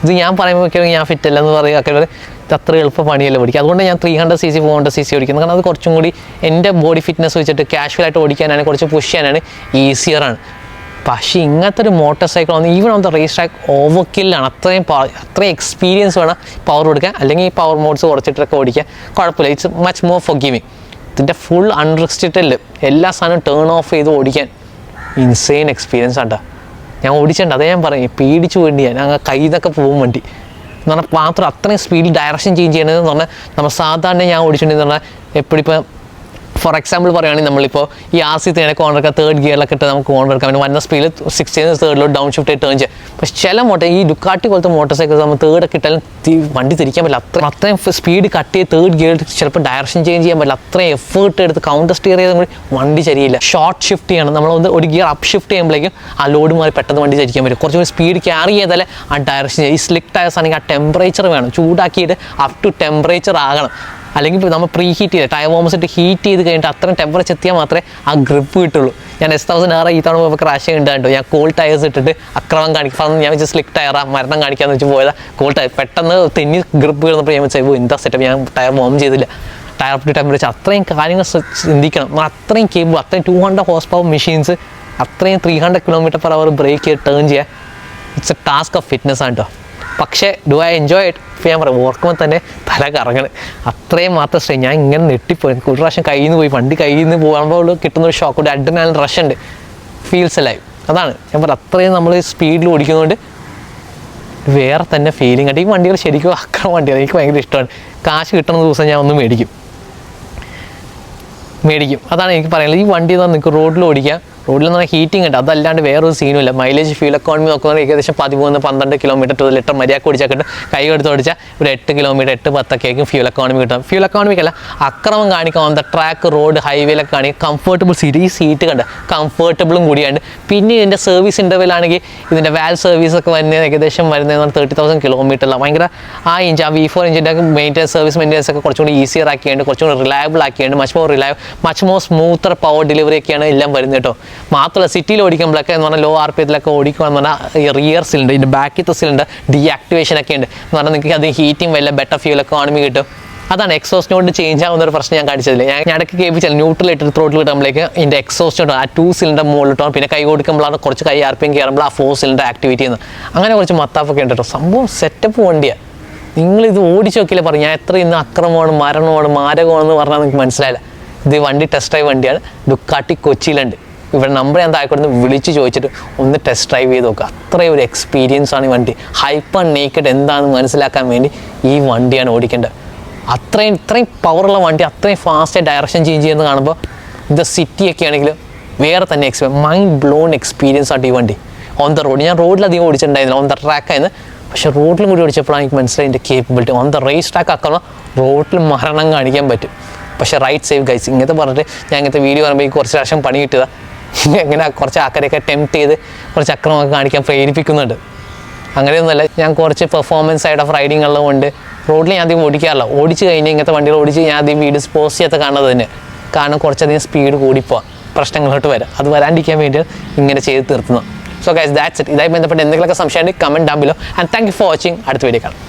ഇത് ഞാൻ പറയുമ്പോൾ ഞാൻ ഫിറ്റ് അല്ലെന്ന് പറയുക. ഒക്കെ ഇത് അത്ര എളുപ്പ പണിയല്ല പഠിക്കുക. അതുകൊണ്ട് ഞാൻ three hundred C C four hundred C C ഓടിക്കുന്നത് കാരണം അത് കുറച്ചും കൂടി എന്റെ ബോഡി ഫിറ്റ്നസ് വെച്ചിട്ട് കാഷ്വലായിട്ട് ഓടിക്കാനാണ് കുറച്ച് പുഷ് ചെയ്യാനാണ് ഈസിയറാണ് പക്ഷേ ഇങ്ങനത്തെ ഒരു മോട്ടോർ സൈക്കിൾ വന്ന് even on the race track over കില്ലാണ് അത്രയും അത്രയും എക്സ്പീരിയൻസ് വേണം പവർ കൊടുക്കാൻ. അല്ലെങ്കിൽ ഈ പവർ മോഡ്സ് കുറച്ചിട്ടൊക്കെ ഓടിക്കാൻ കുഴപ്പമില്ല. It's much more four giving ഇതിന്റെ ഫുൾ അൺറിസ്ട്രിക്റ്റഡ് എല്ലാ സാധനവും ടേൺ ഓഫ് ചെയ്ത് ഓടിക്കാൻ ഇൻസെയിൻ എക്സ്പീരിയൻസ് ആണ്ടാ ഞാൻ ഓടിച്ചിട്ടുണ്ട് അതേ ഞാൻ പറയും പേടിച്ചു വേണ്ടി ഞാൻ അങ്ങ് കയ്യിൽ നിന്നൊക്കെ പോകും വണ്ടി. എന്ന് പറഞ്ഞാൽ മാത്രം അത്രയും സ്പീഡിൽ ഡയറക്ഷൻ ചേഞ്ച് ചെയ്യണമെന്ന് പറഞ്ഞാൽ നമ്മൾ സാധാരണ ഞാൻ ഓടിച്ചിട്ടുണ്ടെന്ന് പറഞ്ഞാൽ എപ്പോഴും ഇപ്പോൾ ഫോർ എക്സാമ്പിൾ പറയുകയാണെങ്കിൽ നമ്മളിപ്പോൾ ഈ ആർ സി തേനെ കോൺ എടുക്കുക തേർഡ് ഗിയറിലൊക്കെ ഇട്ട് നമുക്ക് കോൺ എടുക്കാം പിന്നെ വന്ന സ്പീഡിൽ സിക്സ്റ്റീൻ തേർഡിലോ ഡൗൺ ഷിഫ്റ്റ് ആയിട്ട് ടേൺ ചെയ്യാം. പക്ഷേ ചില മോട്ടർ ഈ ഡുക്കാട്ടി പോലത്തെ മോട്ടോർ സൈക്കിൾ നമ്മൾ തേർഡൊക്കെ ഇട്ടാലും വണ്ടി തിരിക്കാൻ പറ്റില്ല. അത്ര അത്രയും സ്പീഡ് കട്ട് ചെയ്ത് തേർഡ് ഗിയർ ചിലപ്പോൾ ഡയറക്ഷൻ ചേഞ്ച് ചെയ്യാൻ പറ്റില്ല. അത്രയും എഫേർട്ട് എടുത്ത് കൗണ്ടർ സ്റ്റിയർ ചെയ്ത് വണ്ടി ശരിയില്ല. ഷോർട്ട് ഷിഫ്റ്റ് ചെയ്യണം. നമ്മൾ ഒന്ന് ഒരു ഗിയർ അപ്പ് ഷിഫ്റ്റ് ചെയ്യുമ്പോഴേക്കും ആ ലോഡ് മാറി പെട്ടെന്ന് വണ്ടി ചരിക്കാൻ പറ്റും. കുറച്ചുകൂടി സ്പീഡ് ക്യാരി ചെയ്താലേ ആ ഡയറക്ഷൻ ഈ സ്ലിക്ട് ടയർസ് ആണെങ്കിൽ ആ ടെമ്പറേച്ചർ വേണം. ചൂടാക്കിയിട്ട് അപ് ടു ടെമ്പറേച്ചർ ആകണം. അല്ലെങ്കിൽ നമ്മൾ പ്രീ ഹീറ്റ് ചെയ്ത് ടയർ വോമസ് ഇട്ട് ഹീറ്റ് ചെയ്ത് കഴിഞ്ഞിട്ട് അത്രയും ടെമ്പറേച്ചർ എത്തിയാൽ മാത്രമേ ആ ഗ്രിപ്പ് കിട്ടുള്ളൂ. ഞാൻ എസ് തൗസൻഡ് ആറ് ഈ തവണ പോയപ്പോൾ ക്രാഷ് ചെയ്യുന്നുണ്ടോ ഞാൻ കോൾ ടയേഴ്സ് ഇട്ടിട്ട് അക്രമം കാണിക്കാൻ ഞാൻ വെച്ച് സ്ലിക് ടയറാ മരണം കാണിക്കാന്ന് വെച്ച് പോയതാ. കോൾ ടയർ പെട്ടെന്ന് തെന്നി ഗ്രിപ്പ് കിടന്നപ്പോൾ ഞാൻ വെച്ചാൽ എന്താ സെറ്റപ്പ് ഞാൻ ടയർ വോം ചെയ്തില്ല. ടയർ ടു ടെമ്പറേച്ചർ അത്രയും കാര്യങ്ങൾ ചിന്തിക്കണം. അത്രയും കേബിൾ അത്രയും two hundred horsepower machines അത്രയും three hundred kilometre per hour brake ചെയ്ത് ടേൺ ചെയ്യുക it's a task of fitness ആണ് കേട്ടോ പക്ഷേ ഡു ഐ എൻജോയ് ഇറ്റ് ഇപ്പോൾ ഞാൻ പറയാം ഓർക്കുമ്പോൾ തന്നെ തല കറങ്ങണ്. അത്രയും മാത്രം സ്ട്രെയിൻ ഞാൻ ഇങ്ങനെ നെട്ടിപ്പോയി ഒരു പ്രാവശ്യം കയ്യിൽ നിന്ന് പോയി. വണ്ടി കയ്യിൽ നിന്ന് പോകുമ്പോൾ കിട്ടുന്ന ഒരു ഷോക്ക് ഒരു അഡ്രിനാലിൻ റഷ് ഉണ്ട്. ഫീൽസ് ലൈവ് അതാണ്. ഞാൻ പറയാം അത്രയും നമ്മൾ സ്പീഡിൽ ഓടിക്കുന്നതുകൊണ്ട് വേറെ തന്നെ ഫീലിംഗ് ആയിട്ട് ഈ വണ്ടികൾ ശരിക്കും അക്രമ വണ്ടിയാണ് എനിക്ക് ഭയങ്കര ഇഷ്ടമാണ്. കാശ് കിട്ടുന്ന ദിവസം ഞാൻ ഒന്ന് മേടിക്കും. മേടിക്കും. അതാണ് എനിക്ക് പറയാനുള്ളത്. ഈ വണ്ടി തന്നെ നിങ്ങൾക്ക് റോഡിൽ ഓടിക്കാം. റോഡിൽ നിന്ന് ഹീറ്റിംഗ് ഉണ്ട് അതല്ലാണ്ട് വേറൊരു സീനും ഇല്ല. മൈലേജ് ഫ്യൂൽ എക്കോണമി നോക്കുന്നത് ഏകദേശം പതിമൂന്ന് പന്ത്രണ്ട് കിലോമീറ്റർ ടു ലിറ്റർ മര്യാദ ഓടിച്ചാൽ കൈ എടുത്ത് ഓടിച്ചാൽ ഒരു എട്ട് കിലോമീറ്റർ എട്ട് പത്തൊക്കെ ആയിരിക്കും ഫ്യൂൽ എക്കോണമി കിട്ടും ഫ്യൂൽ എക്കോണമിക്ക് അല്ല അക്രമം കാണിക്കാൻ ട്രാക്ക് റോഡ് ഹൈവേയിലൊക്കെ കാണിക്കും കംഫർട്ടബിൾ സീറ്റ് ഈ സീറ്റ് കണ്ട് കംഫർട്ടബിളും കൂടിയാണ് പിന്നെ ഇതിന്റെ സർവീസ് ഇന്റർവെൽ ആണെങ്കിൽ ഇതിന്റെ വാൽ സർവീസ് ഒക്കെ വരുന്നത് ഏകദേശം വരുന്നത് തേർട്ടി തൗസൻഡ് കിലോമീറ്ററിലാണ് ഭയങ്കര ആ ഇഞ്ച് ആ വി ഫോർ ഇഞ്ചിന്റെ മെയിന്റെനൻസ് സർവീസ് മെയിന്റെനൻസ് ഒക്കെ കുറച്ചുകൂടി ഈസിയർ ആക്കിയുണ്ട് കുറച്ചും കൂടി reliable ആക്കിയുണ്ട് much more reliable much more smoother power delivery ഒക്കെയാണ് എല്ലാം വരുന്നത് കേട്ടോ. മാത്രമല്ല സിറ്റിയിൽ ഓടിക്കുമ്പോഴൊക്കെ എന്ന് പറഞ്ഞാൽ ലോ ആർ പി എത്തിലൊക്കെ ഓടിക്കുകയെന്ന് പറഞ്ഞാൽ ഈ റിയർ സിലിണ്ടർ ഇതിന്റെ ബാക്കിത്തെ സിലിണ്ടർ ഡീആക്ടിവേഷൻ ഒക്കെ ഉണ്ട്. എന്ന് പറഞ്ഞാൽ നിങ്ങൾക്ക് അത് ഹീറ്റിംഗ് വല്ല ബെറ്റർ ഫ്യൂൽ എക്കോണമി കിട്ടും. അതാണ് എക്സോസ്റ്റ് നോട്ട് ചേഞ്ച് ആവുന്ന ഒരു പ്രശ്നം ഞാൻ കാണിച്ചതില്ല ഞാൻ ഇടയ്ക്ക് കേൾപ്പിച്ചാൽ ന്യൂട്രൽ ഇട്ട് ത്രോട്ടിൽ കിട്ടുമ്പോഴേക്ക് ഇതിന്റെ എക്സോസ്റ്റ് നോട്ട് ആ ടു സിലിണ്ടർ മുകളിലിട്ടോ പിന്നെ കൈ കൊടുക്കുമ്പോഴാണ് കുറച്ച് കൈ ആർ പി എം കയറുമ്പോൾ ആ ഫോർ സിലിണ്ടർ ആക്ടിവേറ്റ് ചെയ്യുന്നത്. അങ്ങനെ കുറച്ച് മത്താപ്പൊക്കെ ഉണ്ട് കേട്ടോ. സംഭവം സെറ്റപ്പ് വണ്ടിയാണ് ഇത് ഓടിച്ചു നോക്കിയില്ല പറഞ്ഞു ഞാൻ എത്ര ഇന്ന് അക്രമമാണ് മരണമാണ് മാരകമാണെന്ന് പറഞ്ഞാൽ നിങ്ങൾക്ക് മനസ്സിലായില്ല. ഇത് വണ്ടി ടെസ്റ്റ് ഡ്രൈവ് വണ്ടിയാണ്. ദുക്കാട്ടി കൊച്ചിയിലുണ്ട്. ഇവിടെ നമ്പർ ഞാൻ താഴെ കൊടുത്ത് വിളിച്ച് ചോദിച്ചിട്ട് ഒന്ന് ടെസ്റ്റ് ഡ്രൈവ് ചെയ്ത് നോക്കുക അത്രയും ഒരു എക്സ്പീരിയൻസ് ആണ് ഈ വണ്ടി. ഹൈപ്പർ നേക്കഡ് എന്താണെന്ന് മനസ്സിലാക്കാൻ വേണ്ടി ഈ വണ്ടിയാണ് ഓടിക്കേണ്ടത്. അത്രയും ഇത്രയും പവറുള്ള വണ്ടി അത്രയും ഫാസ്റ്റ് ഡയറക്ഷൻ ചേഞ്ച് ചെയ്യുന്നത് കാണുമ്പോൾ ഇത് സിറ്റിയൊക്കെ ആണെങ്കിൽ വേറെ തന്നെ എക്സ്പീരിയൻ മൈൻഡ് ബ്ലോൺ എക്സ്പീരിയൻസ് ആയിട്ട് ഈ വണ്ടി. ഓൺ ദ റോഡ് ഞാൻ റോഡിൽ അധികം ഓടിച്ചിട്ടുണ്ടായിരുന്നില്ല. ഓൺ ദ ട്രാക്കായിരുന്നു പക്ഷേ റോഡിലും കൂടി ഓടിച്ചപ്പോഴാണ് എനിക്ക് മനസ്സിലായി എന്റെ capability on the race track ആക്കുമ്പോൾ റോഡിൽ മരണം കാണിക്കാൻ പറ്റും. പക്ഷേ റൈറ്റ് സേവ് ഗൈസ് ഇങ്ങനത്തെ പറഞ്ഞിട്ട് ഞാൻ ഇങ്ങനത്തെ വീഡിയോ പറയുമ്പോൾ ഈ കുറച്ച് പ്രാവശ്യം പണി കിട്ടുക ഇങ്ങനെ കുറച്ച് ആൾക്കാരെയൊക്കെ ടെംപ്റ്റ് ചെയ്ത് കുറച്ച് അക്രമമൊക്കെ കാണിക്കാൻ പ്രേരിപ്പിക്കുന്നുണ്ട്. അങ്ങനെയൊന്നുമല്ല ഞാൻ കുറച്ച് പെർഫോമൻസ് സൈഡ് ഓഫ് റൈഡിങ് ഉള്ളതുകൊണ്ട് റോഡിൽ ഞാൻ അധികം ഓടിക്കാറില്ല. ഓടിച്ച് കഴിഞ്ഞ് ഇങ്ങനത്തെ വണ്ടികൾ ഓടിച്ച് ഞാൻ അധികം വീഡിയോസ് പോസ്റ്റ് ചെയ്യാത്ത കാണുന്നത് തന്നെ. കാരണം കുറച്ചധികം സ്പീഡ് കൂടിപ്പോവാം പ്രശ്നങ്ങളോട്ട് വരാം. അത് വരാണ്ടിരിക്കാൻ വേണ്ടി ഇങ്ങനെ ചെയ്ത് തീർത്തുന്നു സോ ഗൈസ് ദാറ്റ്സ് ഇറ്റ് ഇതായി ബന്ധപ്പെട്ട് എന്തെങ്കിലുമൊക്കെ സംശയമുണ്ടെങ്കിൽ comment ഡാമ്പിലോ and thank you for watching അടുത്ത വീഡിയോ കാണാം.